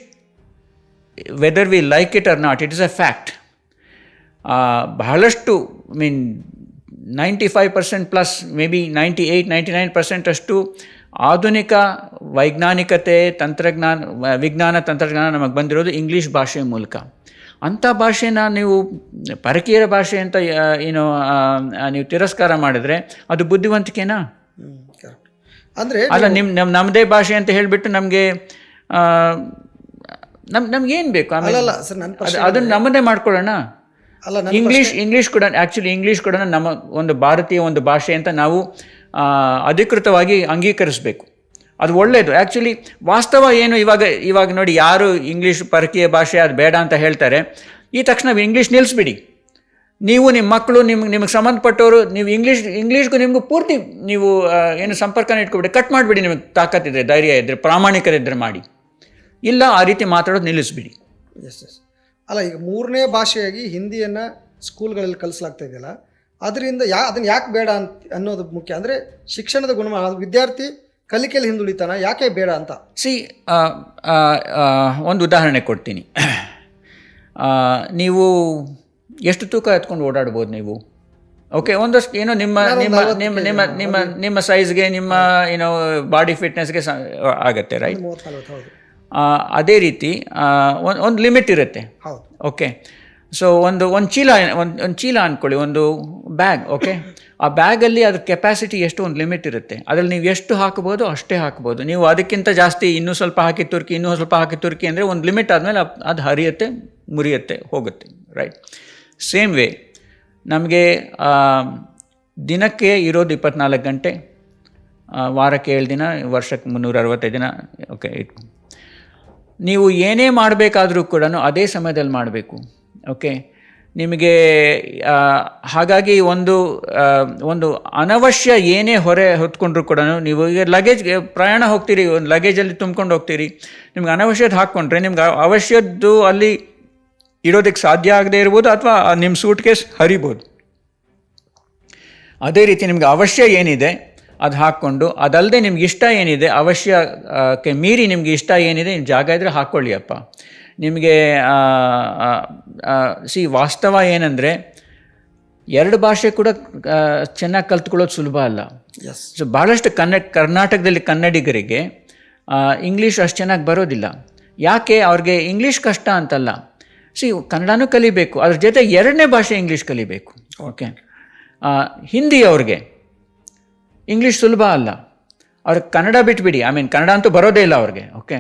whether we like it or not it is a fact ಬಹಳಷ್ಟು mean ninety five percent plus maybe ninety eight ninety nine percent ಅಷ್ಟು ಆಧುನಿಕ ವೈಜ್ಞಾನಿಕತೆ, ತಂತ್ರಜ್ಞಾನ, ವಿಜ್ಞಾನ, ತಂತ್ರಜ್ಞಾನ ನಮಗೆ ಬಂದಿರೋದು ಇಂಗ್ಲೀಷ್ ಭಾಷೆ ಮೂಲಕ. ಅಂಥ ಭಾಷೆನ ನೀವು ಪರಕೀಯರ ಭಾಷೆ ಅಂತ ಏನು ನೀವು ತಿರಸ್ಕಾರ ಮಾಡಿದ್ರೆ ಅದು ಬುದ್ಧಿವಂತಿಕೆನಾ? ಅಂದರೆ ಅಲ್ಲ ನಿಮ್ಮ ನಮ್ಮ ನಮ್ಮದೇ ಭಾಷೆ ಅಂತ ಹೇಳಿಬಿಟ್ಟು ನಮಗೆ ನಮ್ ನಮ್ಗೇನು ಬೇಕು? ಆಮೇಲೆ ಅದನ್ನು ನಮ್ಮದೇ ಮಾಡ್ಕೊಳ್ಳೋಣ. ಇಂಗ್ಲೀಷ್ ಇಂಗ್ಲೀಷ್ ಕೂಡ ಆ್ಯಕ್ಚುಲಿ ಇಂಗ್ಲೀಷ್ ಕೂಡ ನಮ್ಮ ಒಂದು ಭಾರತೀಯ ಒಂದು ಭಾಷೆ ಅಂತ ನಾವು ಅಧಿಕೃತವಾಗಿ ಅಂಗೀಕರಿಸಬೇಕು. ಅದು ಒಳ್ಳೆಯದು ಆ್ಯಕ್ಚುಲಿ ವಾಸ್ತವ ಏನು? ಇವಾಗ ಇವಾಗ ನೋಡಿ ಯಾರು ಇಂಗ್ಲೀಷ್ ಪರಕೀಯ ಭಾಷೆ ಅದು ಬೇಡ ಅಂತ ಹೇಳ್ತಾರೆ. ಈ ತಕ್ಷಣ ಇಂಗ್ಲೀಷ್ ನಿಲ್ಲಿಸ್ಬಿಡಿ ನೀವು ನಿಮ್ಮ ಮಕ್ಕಳು ನಿಮ್ಗೆ ನಿಮಗೆ ಸಂಬಂಧಪಟ್ಟವರು, ನೀವು ಇಂಗ್ಲೀಷ್ ಇಂಗ್ಲೀಷ್ಗೂ ನಿಮಗೂ ಪೂರ್ತಿ ನೀವು ಏನು ಸಂಪರ್ಕನ ಇಟ್ಕೊಬಿಡಿ. ಕಟ್ ಮಾಡಿಬಿಡಿ ನಿಮಗೆ ತಾಕತ್ತಿದ್ರೆ ಧೈರ್ಯ ಇದ್ದರೆ ಪ್ರಾಮಾಣಿಕರಿದ್ದರೆ ಮಾಡಿ. ಇಲ್ಲ, ಆ ರೀತಿ ಮಾತಾಡೋದು ನಿಲ್ಲಿಸ್ಬಿಡಿ. ಎಸ್ ಎಸ್ ಅಲ್ಲ, ಈಗ ಮೂರನೇ ಭಾಷೆಯಾಗಿ ಹಿಂದಿಯನ್ನು ಸ್ಕೂಲ್ಗಳಲ್ಲಿ ಕಲಿಸಲಾಗ್ತಾ ಇದೆಯಲ್ಲ, ಅದರಿಂದ ಯಾ, ಅದನ್ನು ಯಾಕೆ ಬೇಡ ಅಂತ ಅನ್ನೋದು ಮುಖ್ಯ. ಅಂದರೆ ಶಿಕ್ಷಣದ ಗುಣಮಟ್ಟ ವಿದ್ಯಾರ್ಥಿ ಕಲಿಕೆಯಲ್ಲಿ ಹಿಂದುಳಿತಾನ ಯಾಕೆ ಬೇಡ ಅಂತ? ಸಿ ಒಂದು ಉದಾಹರಣೆ ಕೊಡ್ತೀನಿ. ನೀವು ಎಷ್ಟು ತೂಕ ಎತ್ಕೊಂಡು ಓಡಾಡ್ಬೋದು ನೀವು? ಓಕೆ ಒಂದಷ್ಟು ಏನೋ ನಿಮ್ಮ ನಿಮ್ಮ ನಿಮ್ಮ ನಿಮ್ಮ ನಿಮ್ಮ ನಿಮ್ಮ ಸೈಜ್ಗೆ ನಿಮ್ಮ ಏನೋ ಬಾಡಿ ಫಿಟ್ನೆಸ್ಗೆ ಸ ಆಗತ್ತೆ ರೈಟ್ ಅದೇ ರೀತಿ ಒಂದು ಒಂದು ಲಿಮಿಟ್ ಇರುತ್ತೆ. ಹೌದು. ಓಕೆ ಸೊ ಒಂದು ಒಂದು ಚೀಲ ಒಂದು ಒಂದು ಚೀಲ ಅಂದ್ಕೊಳ್ಳಿ ಒಂದು ಬ್ಯಾಗ್ ಓಕೆ ಆ ಬ್ಯಾಗಲ್ಲಿ ಅದ್ರ ಕೆಪಾಸಿಟಿ ಎಷ್ಟು ಒಂದು ಲಿಮಿಟ್ ಇರುತ್ತೆ. ಅದರಲ್ಲಿ ನೀವು ಎಷ್ಟು ಹಾಕ್ಬೋದು ಅಷ್ಟೇ ಹಾಕ್ಬೋದು. ನೀವು ಅದಕ್ಕಿಂತ ಜಾಸ್ತಿ ಇನ್ನೂ ಸ್ವಲ್ಪ ಹಾಕಿ ತುರ್ಕಿ, ಇನ್ನೂ ಸ್ವಲ್ಪ ಹಾಕಿ ತುರ್ಕಿ ಅಂದರೆ ಒಂದು ಲಿಮಿಟ್ ಆದಮೇಲೆ ಅದು ಹರಿಯುತ್ತೆ, ಮುರಿಯುತ್ತೆ, ಹೋಗುತ್ತೆ ರೈಟ್ ಸೇಮ್ ವೇ ನಮಗೆ ದಿನಕ್ಕೆ ಇರೋದು ಇಪ್ಪತ್ನಾಲ್ಕು ಗಂಟೆ ವಾರಕ್ಕೆ ಏಳು ದಿನ, ವರ್ಷಕ್ಕೆ ಮುನ್ನೂರ ಅರವತ್ತೈದು ದಿನ ಓಕೆ ನೀವು ಏನೇ ಮಾಡಬೇಕಾದರೂ ಕೂಡ ಅದೇ ಸಮಯದಲ್ಲಿ ಮಾಡಬೇಕು ಓಕೆ ನಿಮಗೆ ಹಾಗಾಗಿ ಒಂದು ಒಂದು ಅನವಶ್ಯ ಏನೇ ಹೊರೆ ಹೊತ್ಕೊಂಡ್ರು ಕೂಡ ನೀವು ಈಗ ಲಗೇಜ್ ಪ್ರಯಾಣ ಹೋಗ್ತೀರಿ, ಒಂದು ಲಗೇಜಲ್ಲಿ ತುಂಬ್ಕೊಂಡು ಹೋಗ್ತೀರಿ, ನಿಮ್ಗೆ ಅನವಶ್ಯದ ಹಾಕ್ಕೊಂಡ್ರೆ ನಿಮ್ಗೆ ಅವಶ್ಯದ್ದು ಅಲ್ಲಿ ಇರೋದಕ್ಕೆ ಸಾಧ್ಯ ಆಗದೆ ಇರ್ಬೋದು ಅಥವಾ ನಿಮ್ಮ ಸೂಟ್ ಕೇಸ್ ಹರಿಬೋದು. ಅದೇ ರೀತಿ ನಿಮ್ಗೆ ಅವಶ್ಯ ಏನಿದೆ, ಅದು ಹಾಕ್ಕೊಂಡು, ಅದಲ್ಲದೆ ನಿಮ್ಗೆ ಇಷ್ಟ ಏನಿದೆ, ಅವಶ್ಯಕ್ಕೆ ಮೀರಿ ನಿಮ್ಗೆ ಇಷ್ಟ ಏನಿದೆ ನಿಮ್ಮ ಜಾಗ ಇದ್ದರೆ ಹಾಕ್ಕೊಳ್ಳಿ ಅಪ್ಪ. ನಿಮಗೆ ಸಿ ವಾಸ್ತವ ಏನಂದರೆ ಎರಡು ಭಾಷೆ ಕೂಡ ಚೆನ್ನಾಗಿ ಕಲ್ತ್ಕೊಳ್ಳೋದು ಸುಲಭ ಅಲ್ಲ. ಸೊ ಭಾಳಷ್ಟು ಕನ್ನಡ ಕರ್ನಾಟಕದಲ್ಲಿ ಕನ್ನಡಿಗರಿಗೆ ಇಂಗ್ಲೀಷ್ ಅಷ್ಟು ಚೆನ್ನಾಗಿ ಬರೋದಿಲ್ಲ. ಯಾಕೆ? ಅವ್ರಿಗೆ ಇಂಗ್ಲೀಷ್ ಕಷ್ಟ ಅಂತಲ್ಲ. ಸಿ ಕನ್ನಡನೂ ಕಲಿಬೇಕು ಅದ್ರ ಜೊತೆ ಎರಡನೇ ಭಾಷೆ ಇಂಗ್ಲೀಷ್ ಕಲಿಬೇಕು ಓಕೆ ಹಿಂದಿ ಅವ್ರಿಗೆ ಇಂಗ್ಲೀಷ್ ಸುಲಭ ಅಲ್ಲ. ಅವ್ರಿಗೆ ಕನ್ನಡ ಬಿಟ್ಬಿಡಿ. ಐ ಮೀನ್ ಕನ್ನಡ ಅಂತೂ ಬರೋದೇ ಇಲ್ಲ ಅವ್ರಿಗೆ ಓಕೆ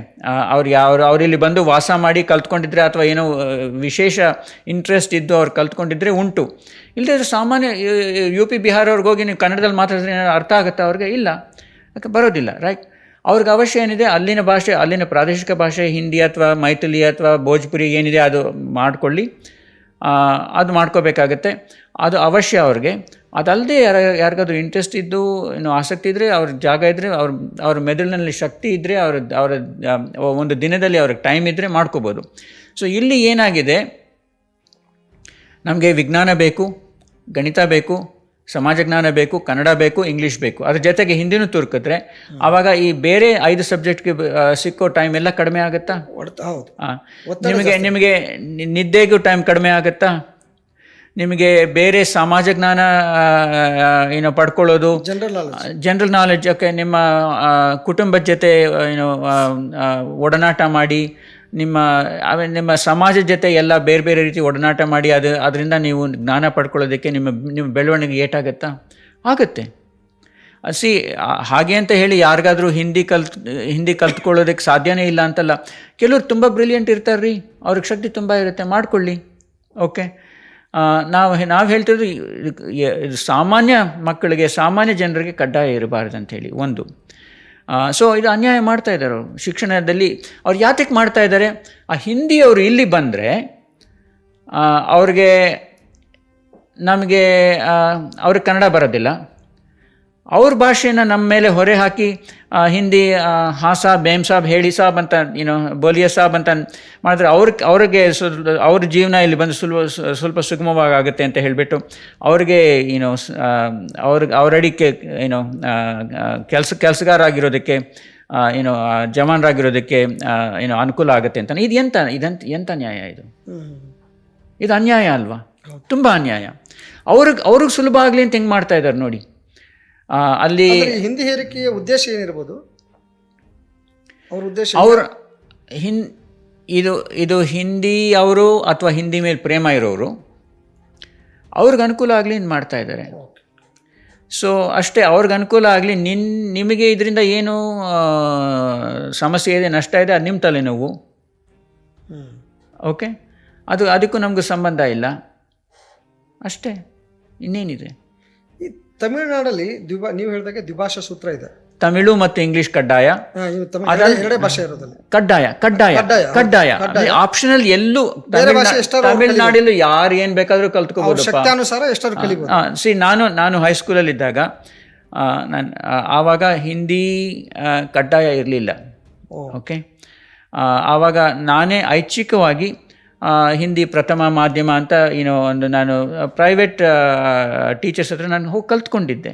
ಅವ್ರಿಗೆ ಅವ್ರು ಅವ್ರು ಇಲ್ಲಿ ಬಂದು ವಾಸ ಮಾಡಿ ಕಲ್ತ್ಕೊಂಡಿದ್ರೆ ಅಥವಾ ಏನೋ ವಿಶೇಷ ಇಂಟ್ರೆಸ್ಟ್ ಇದ್ದು ಅವ್ರು ಕಲ್ತ್ಕೊಂಡಿದ್ರೆ ಉಂಟು. ಇಲ್ಲದೆ ಸಾಮಾನ್ಯ, ಯು ಪಿ, ಬಿಹಾರ ಅವ್ರಿಗೆ ಹೋಗಿ ನೀವು ಕನ್ನಡದಲ್ಲಿ ಮಾತಾಡಿದ್ರೆ ಏನಾದ್ರು ಅರ್ಥ ಆಗುತ್ತೆ ಅವ್ರಿಗೆ? ಇಲ್ಲ. ಯಾಕೆ ಬರೋದಿಲ್ಲ ರೈಟ್ ಅವ್ರಿಗೆ ಅವಶ್ಯ ಏನಿದೆ, ಅಲ್ಲಿನ ಭಾಷೆ, ಅಲ್ಲಿನ ಪ್ರಾದೇಶಿಕ ಭಾಷೆ, ಹಿಂದಿ ಅಥವಾ ಮೈಥಿಲಿ ಅಥವಾ ಭೋಜ್ಪುರಿ ಏನಿದೆ ಅದು ಮಾಡಿಕೊಳ್ಳಿ. ಅದು ಮಾಡ್ಕೋಬೇಕಾಗತ್ತೆ. ಅದು ಅವಶ್ಯ ಅವ್ರಿಗೆ. ಅದಲ್ಲದೆ ಯಾರ, ಯಾರಿಗಾದ್ರೂ ಇಂಟ್ರೆಸ್ಟ್ ಇದ್ದು ಏನು ಆಸಕ್ತಿ ಇದ್ದರೆ ಅವ್ರ ಜಾಗ ಇದ್ದರೆ ಅವ್ರ ಅವ್ರ ಮೆದುಳಿನಲ್ಲಿ ಶಕ್ತಿ ಇದ್ದರೆ ಅವ್ರ, ಅವರ ಒಂದು ದಿನದಲ್ಲಿ ಅವ್ರಿಗೆ ಟೈಮ್ ಇದ್ದರೆ ಮಾಡ್ಕೋಬೋದು. ಸೊ ಇಲ್ಲಿ ಏನಾಗಿದೆ? ನಮಗೆ ವಿಜ್ಞಾನ ಬೇಕು, ಗಣಿತ ಬೇಕು ಸಮಾಜ ಜ್ಞಾನ ಬೇಕು ಕನ್ನಡ ಬೇಕು ಇಂಗ್ಲೀಷ್ ಬೇಕು. ಅದ್ರ ಜೊತೆಗೆ ಹಿಂದಿನೂ ತುರ್ಕಿದ್ರೆ ಆವಾಗ ಈ ಬೇರೆ ಐದು ಸಬ್ಜೆಕ್ಟ್ಗೆ ಸಿಕ್ಕೋ ಟೈಮ್ ಎಲ್ಲ ಕಡಿಮೆ ಆಗುತ್ತಾ? ನಿಮಗೆ ನಿಮಗೆ ನಿದ್ದೆಗೂ ಟೈಮ್ ಕಡಿಮೆ ಆಗುತ್ತಾ? ನಿಮಗೆ ಬೇರೆ ಸಮಾಜ ಜ್ಞಾನ ಏನೋ ಪಡ್ಕೊಳ್ಳೋದು? ಜನರಲ್ ನಾಲೆಜ್ ಓಕೆ ನಿಮ್ಮ ಕುಟುಂಬದ ಜೊತೆ ಏನು ಒಡನಾಟ ಮಾಡಿ ನಿಮ್ಮ ನಿಮ್ಮ ಸಮಾಜದ ಜೊತೆ ಎಲ್ಲ ಬೇರೆ ಬೇರೆ ರೀತಿ ಒಡನಾಟ ಮಾಡಿ ಅದು, ಅದರಿಂದ ನೀವು ಜ್ಞಾನ ಪಡ್ಕೊಳ್ಳೋದಕ್ಕೆ ನಿಮ್ಮ ನಿಮ್ಮ ಬೆಳವಣಿಗೆ ಏಟಾಗತ್ತಾ? ಆಗುತ್ತೆ. ಸಿ ಹಾಗೆ ಅಂತ ಹೇಳಿ ಯಾರಿಗಾದರೂ ಹಿಂದಿ ಕಲ್ತ್, ಹಿಂದಿ ಕಲ್ತ್ಕೊಳ್ಳೋದಕ್ಕೆ ಸಾಧ್ಯನೇ ಇಲ್ಲ ಅಂತಲ್ಲ. ಕೆಲವ್ರು ತುಂಬ ಬ್ರಿಲಿಯಂಟ್ ಇರ್ತಾರೆ ರೀ ಅವ್ರಿಗೆ ಶಕ್ತಿ ತುಂಬ ಇರುತ್ತೆ. ಮಾಡ್ಕೊಳ್ಳಿ. ಓಕೆ ನಾವು ನಾವು ಹೇಳ್ತಿರೋದು ಸಾಮಾನ್ಯ ಮಕ್ಕಳಿಗೆ, ಸಾಮಾನ್ಯ ಜನರಿಗೆ ಕಡ್ಡಾಯ ಇರಬಾರ್ದು ಅಂಥೇಳಿ ಒಂದು. ಸೊ ಇದು ಅನ್ಯಾಯ ಮಾಡ್ತಾ ಇದ್ದಾರೆ ಅವ್ರು ಶಿಕ್ಷಣದಲ್ಲಿ. ಅವ್ರು ಯಾತಕ್ಕೆ ಮಾಡ್ತಾ ಇದ್ದಾರೆ? ಆ ಹಿಂದಿಯವರು ಇಲ್ಲಿ ಬಂದರೆ ಅವ್ರಿಗೆ ನಮಗೆ ಅವ್ರಿಗೆ ಕನ್ನಡ ಬರೋದಿಲ್ಲ. ಅವ್ರ ಭಾಷೆನ ನಮ್ಮ ಮೇಲೆ ಹೊರೆ ಹಾಕಿ ಹಿಂದಿ ಹಾ ಸಾಬ್ ಬೇಮ್ ಸಾಬ್ ಹೇಳಿ ಸಾಬ್ ಅಂತ ಏನು ಬೋಲಿಯ ಸಾಬ್ ಅಂತ ಮಾಡಿದ್ರೆ ಅವ್ರ ಅವ್ರಿಗೆ ಅವ್ರ ಜೀವನ ಇಲ್ಲಿ ಬಂದು ಸುಲಭ ಸ್ವಲ್ಪ ಸುಗಮವಾಗುತ್ತೆ ಅಂತ ಹೇಳಿಬಿಟ್ಟು ಅವ್ರಿಗೆ ಏನು ಅವ್ರಿಗೆ ಅವರಡಿಕೆ ಏನೋ ಕೆಲಸ ಕೆಲಸಗಾರಾಗಿರೋದಕ್ಕೆ ಏನು ಜವಾನರಾಗಿರೋದಕ್ಕೆ ಏನು ಅನುಕೂಲ ಆಗುತ್ತೆ ಅಂತ. ಇದು ಎಂತ ಇದಂತ ಎಂಥ ನ್ಯಾಯ ಇದು? ಇದು ಅನ್ಯಾಯ ಅಲ್ವಾ? ತುಂಬ ಅನ್ಯಾಯ. ಅವ್ರಿಗೆ ಅವ್ರಿಗೆ ಸುಲಭ ಆಗಲಿ ಅಂತ ಹೆಂಗೆ ಮಾಡ್ತಾ ಇದ್ದಾರೆ ನೋಡಿ? ಅಲ್ಲಿ ಹಿಂದಿ ಹೇರಿಕೆಯ ಉದ್ದೇಶ ಏನಿರ್ಬೋದು? ಅವ್ರ ಉದ್ದೇಶ ಅವ್ರ ಹಿನ್ ಇದು ಇದು ಹಿಂದಿ ಅವರು ಅಥವಾ ಹಿಂದಿ ಮೇಲೆ ಪ್ರೇಮ ಇರೋರು ಅವ್ರಿಗೆ ಅನುಕೂಲ ಆಗಲಿ ಇನ್ನು ಮಾಡ್ತಾ ಇದ್ದಾರೆ ಸೊ ಅಷ್ಟೇ ಅವ್ರಿಗೆ ಅನುಕೂಲ ಆಗಲಿ ನಿನ್ ನಿಮಗೆ ಇದರಿಂದ ಏನು ಸಮಸ್ಯೆ ಇದೆ ನಷ್ಟ ಇದೆ ಅದು ನಿಮ್ಮ ತಲೆನೋವು. ಓಕೆ ಅದು ಅದಕ್ಕೂ ನಮಗೂ ಸಂಬಂಧ ಇಲ್ಲ. ಅಷ್ಟೇ. ಇನ್ನೇನಿದೆ? ತಮಿಳುನಾಡಲ್ಲಿ ದ್ವಿಭಾ ನೀವು ಹೇಳಿದಾಗೆ ದ್ವಿಭಾಷಾ ಸೂತ್ರ ಇದೆ. ತಮಿಳು ಮತ್ತು ಇಂಗ್ಲಿಷ್ ಕಡ್ಡಾಯ. ಹಾ, ಇವು ತಮಿಳ್ ಎರಡೇ- ಎರಡೇ ಭಾಷೆ ಇರೋದಲ್ಲಿ. ಕಡ್ಡಾಯ ಕಡ್ಡಾಯ ಕಡ್ಡಾಯ, ಕಡ್ಡಾಯ. ಆಪ್ಷನಲ್ ಎಲ್ಲೂ ಬೇರೆ ಭಾಷೆ ಎಷ್ಟಾದ್ರೂ ಅವ್ರು ತಮಿಳ್ನಾಡಲ್ಲಿ ಯಾರು ಏನ್ ಬೇಕಾದ್ರೂ ಅವ್ರ ಶಕ್ತಾನುಸಾರ ಎಷ್ಟಾದ್ರು ಕಲಿಬೋದು. ಸಿ ನಾನು ನಾನು ಹೈಸ್ಕೂಲಲ್ಲಿದ್ದಾಗ ನಾನು ಆವಾಗ ಹಿಂದಿ ಆ, ಕಡ್ಡಾಯ ಇರಲಿಲ್ಲ. ಓ. ಓಕೆ ಆವಾಗ ನಾನೇ ಐಚ್ಛಿಕವಾಗಿ ಹಿಂದಿ ಪ್ರಥಮ ಮಾಧ್ಯಮ ಅಂತ ಏನೋ ಒಂದು ನಾನು ಪ್ರೈವೇಟ್ ಟೀಚರ್ಸ್ ಹತ್ರ ನಾನು ಹೋಗಿ ಕಲ್ತ್ಕೊಂಡಿದ್ದೆ.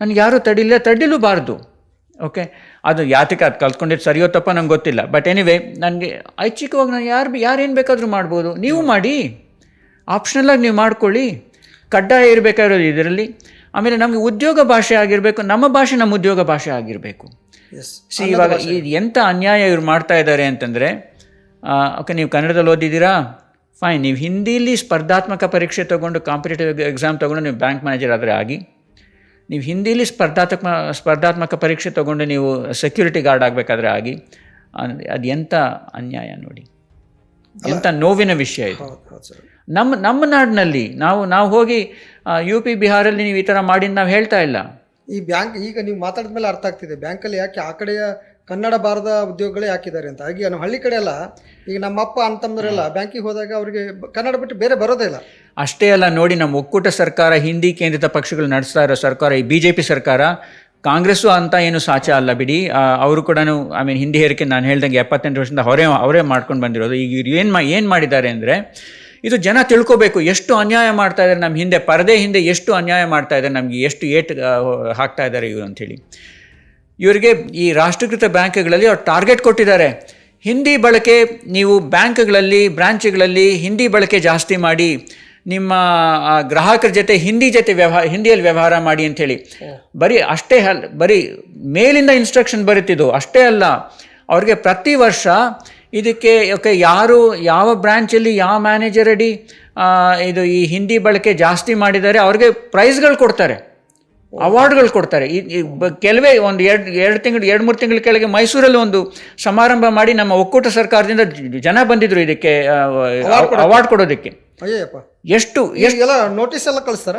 ನನಗೆ ಯಾರೂ ತಡಿಲ್ಲ ತಡಿಲೂಬಾರ್ದು ಓಕೆ ಅದು ಯಾತಕ್ಕೆ ಅದು ಕಲ್ತ್ಕೊಂಡಿದ್ದು ಸರಿಯೋ ತಪ್ಪ ನಂಗೆ ಗೊತ್ತಿಲ್ಲ. ಬಟ್ ಎನಿವೇ ನನಗೆ ಐಚ್ಛಿಕವಾಗಿ ನಾನು ಯಾರು ಯಾರೇನು ಬೇಕಾದರೂ ಮಾಡ್ಬೋದು. ನೀವು ಮಾಡಿ. ಆಪ್ಷನಲ್ಲಾಗಿ ನೀವು ಮಾಡ್ಕೊಳ್ಳಿ. ಕಡ್ಡಾಯ ಇರಬೇಕಾಗಿರೋದು ಇದರಲ್ಲಿ. ಆಮೇಲೆ ನಮಗೆ ಉದ್ಯೋಗ ಭಾಷೆ ಆಗಿರಬೇಕು. ನಮ್ಮ ಭಾಷೆ ನಮ್ಮ ಉದ್ಯೋಗ ಭಾಷೆ ಆಗಿರಬೇಕು. ಸಿ ಇವಾಗ ಈ ಎಂಥ ಅನ್ಯಾಯ ಇವ್ರು ಮಾಡ್ತಾ ಇದ್ದಾರೆ ಅಂತಂದರೆ ಓಕೆ ನೀವು ಕನ್ನಡದಲ್ಲಿ ಓದಿದ್ದೀರಾ? ಫೈನ್ ನೀವು ಹಿಂದಿಯಲ್ಲಿ ಸ್ಪರ್ಧಾತ್ಮಕ ಪರೀಕ್ಷೆ ತೊಗೊಂಡು ಕಾಂಪಿಟೇಟಿವ್ ಎಕ್ಸಾಮ್ ತೊಗೊಂಡು ನೀವು ಬ್ಯಾಂಕ್ ಮ್ಯಾನೇಜರ್ ಆದರೆ ಆಗಿ ನೀವು ಹಿಂದಿಯಲ್ಲಿ ಸ್ಪರ್ಧಾತ್ಮಕ ಸ್ಪರ್ಧಾತ್ಮಕ ಪರೀಕ್ಷೆ ತೊಗೊಂಡು ನೀವು ಸೆಕ್ಯೂರಿಟಿ ಗಾರ್ಡ್ ಆಗಬೇಕಾದ್ರೆ ಆಗಿ ಅದು ಎಂಥ ಅನ್ಯಾಯ ನೋಡಿ. ಎಂಥ ನೋವಿನ ವಿಷಯ ಇದು. ನಮ್ಮ ನಮ್ಮ ನಾಡಿನಲ್ಲಿ ನಾವು ನಾವು ಹೋಗಿ ಯು ಪಿ ಬಿಹಾರಲ್ಲಿ ನೀವು ಈ ಥರ ಮಾಡಿ ನಾವು ಹೇಳ್ತಾ ಇಲ್ಲ. ಈ ಬ್ಯಾಂಕ್ ಈಗ ನೀವು ಮಾತಾಡಿದ ಮೇಲೆ ಅರ್ಥ ಆಗ್ತಿದೆ. ಬ್ಯಾಂಕಲ್ಲಿ ಯಾಕೆ ಆ ಕಡೆಯ ಕನ್ನಡ ಬಾರದ ಉದ್ಯೋಗಗಳೇ ಹಾಕಿದ್ದಾರೆ ಅಂತ. ಹಾಗೆ ನಮ್ಮ ಹಳ್ಳಿ ಕಡೆ ಎಲ್ಲ ಈಗ ನಮ್ಮ ಅಪ್ಪ ಅಂತಂದ್ರೆಲ್ಲ ಬ್ಯಾಂಕಿಗೆ ಹೋದಾಗ ಅವರಿಗೆ ಕನ್ನಡ ಬಿಟ್ಟು ಬೇರೆ ಬರೋದೇ ಇಲ್ಲ. ಅಷ್ಟೇ ಅಲ್ಲ ನೋಡಿ ನಮ್ಮ ಒಕ್ಕೂಟ ಸರ್ಕಾರ ಹಿಂದಿ ಕೇಂದ್ರಿತ ಪಕ್ಷಗಳು ನಡೆಸ್ತಾ ಇರೋ ಸರ್ಕಾರ ಈ ಬಿ ಜೆ ಪಿ ಸರ್ಕಾರ ಕಾಂಗ್ರೆಸ್ಸು ಅಂತ ಏನು ಸಾಚ ಅಲ್ಲ ಬಿಡಿ. ಅವರು ಕೂಡ ಐ ಮೀನ್ ಹಿಂದಿ ಹೇರಿಕೆ ನಾನು ಹೇಳ್ದಂಗೆ ಎಪ್ಪತ್ತೆಂಟು ವರ್ಷದಿಂದ ಅವರೇ ಅವರೇ ಮಾಡ್ಕೊಂಡು ಬಂದಿರೋದು. ಈಗ ಇವ್ರು ಏನು ಮಾ ಏನು ಮಾಡಿದ್ದಾರೆ ಅಂದರೆ ಇದು ಜನ ತಿಳ್ಕೋಬೇಕು ಎಷ್ಟು ಅನ್ಯಾಯ ಮಾಡ್ತಾ ಇದ್ದಾರೆ ನಮ್ಮ ಹಿಂದೆ ಪರದೆ ಹಿಂದೆ ಎಷ್ಟು ಅನ್ಯಾಯ ಮಾಡ್ತಾ ಇದ್ದಾರೆ ನಮಗೆ ಎಷ್ಟು ಏಟ್ ಹಾಕ್ತಾ ಇದ್ದಾರೆ ಇವರು ಅಂಥೇಳಿ. ಇವರಿಗೆ ಈ ರಾಷ್ಟ್ರೀಕೃತ ಬ್ಯಾಂಕ್ಗಳಲ್ಲಿ ಅವ್ರು ಟಾರ್ಗೆಟ್ ಕೊಟ್ಟಿದ್ದಾರೆ. ಹಿಂದಿ ಬಳಕೆ, ನೀವು ಬ್ಯಾಂಕ್ಗಳಲ್ಲಿ, ಬ್ರಾಂಚ್ಗಳಲ್ಲಿ ಹಿಂದಿ ಬಳಕೆ ಜಾಸ್ತಿ ಮಾಡಿ, ನಿಮ್ಮ ಗ್ರಾಹಕರ ಜೊತೆ ಹಿಂದಿ ಜೊತೆ ವ್ಯವಹಾರ, ಹಿಂದಿಯಲ್ಲಿ ವ್ಯವಹಾರ ಮಾಡಿ ಅಂಥೇಳಿ. ಬರೀ ಅಷ್ಟೇ ಅಲ್ಲ, ಬರೀ ಮೇಲಿಂದ ಇನ್ಸ್ಟ್ರಕ್ಷನ್ ಬರುತ್ತಿದ್ದು ಅಷ್ಟೇ ಅಲ್ಲ. ಅವ್ರಿಗೆ ಪ್ರತಿ ವರ್ಷ ಇದಕ್ಕೆ, ಓಕೆ, ಯಾರು, ಯಾವ ಬ್ರ್ಯಾಂಚಲ್ಲಿ ಯಾವ ಮ್ಯಾನೇಜರ್ ಅಡಿ ಇದು ಈ ಹಿಂದಿ ಬಳಕೆ ಜಾಸ್ತಿ ಮಾಡಿದ್ದಾರೆ, ಅವ್ರಿಗೆ ಪ್ರೈಸ್ಗಳು ಕೊಡ್ತಾರೆ. ಅವಾರ್ಡ್ಗಳು ಕೊಡ್ತಾರೆ. ಈ ಕೆಲವೇ ಒಂದು ಎರಡು ಎರಡು ತಿಂಗಳು ಎರಡು ಮೂರು ತಿಂಗಳ ಕೆಳಗೆ ಮೈಸೂರಲ್ಲಿ ಒಂದು ಸಮಾರಂಭ ಮಾಡಿ ನಮ್ಮ ಒಕ್ಕೂಟ ಸರ್ಕಾರದಿಂದ ಜನ ಬಂದಿದ್ರು ಇದಕ್ಕೆ ಅವಾರ್ಡ್ ಕೊಡೋದಕ್ಕೆ. ಎಷ್ಟು ಎಲ್ಲ ನೋಟಿಸ್ ಎಲ್ಲ ಕಳಿಸ್ತಾರ?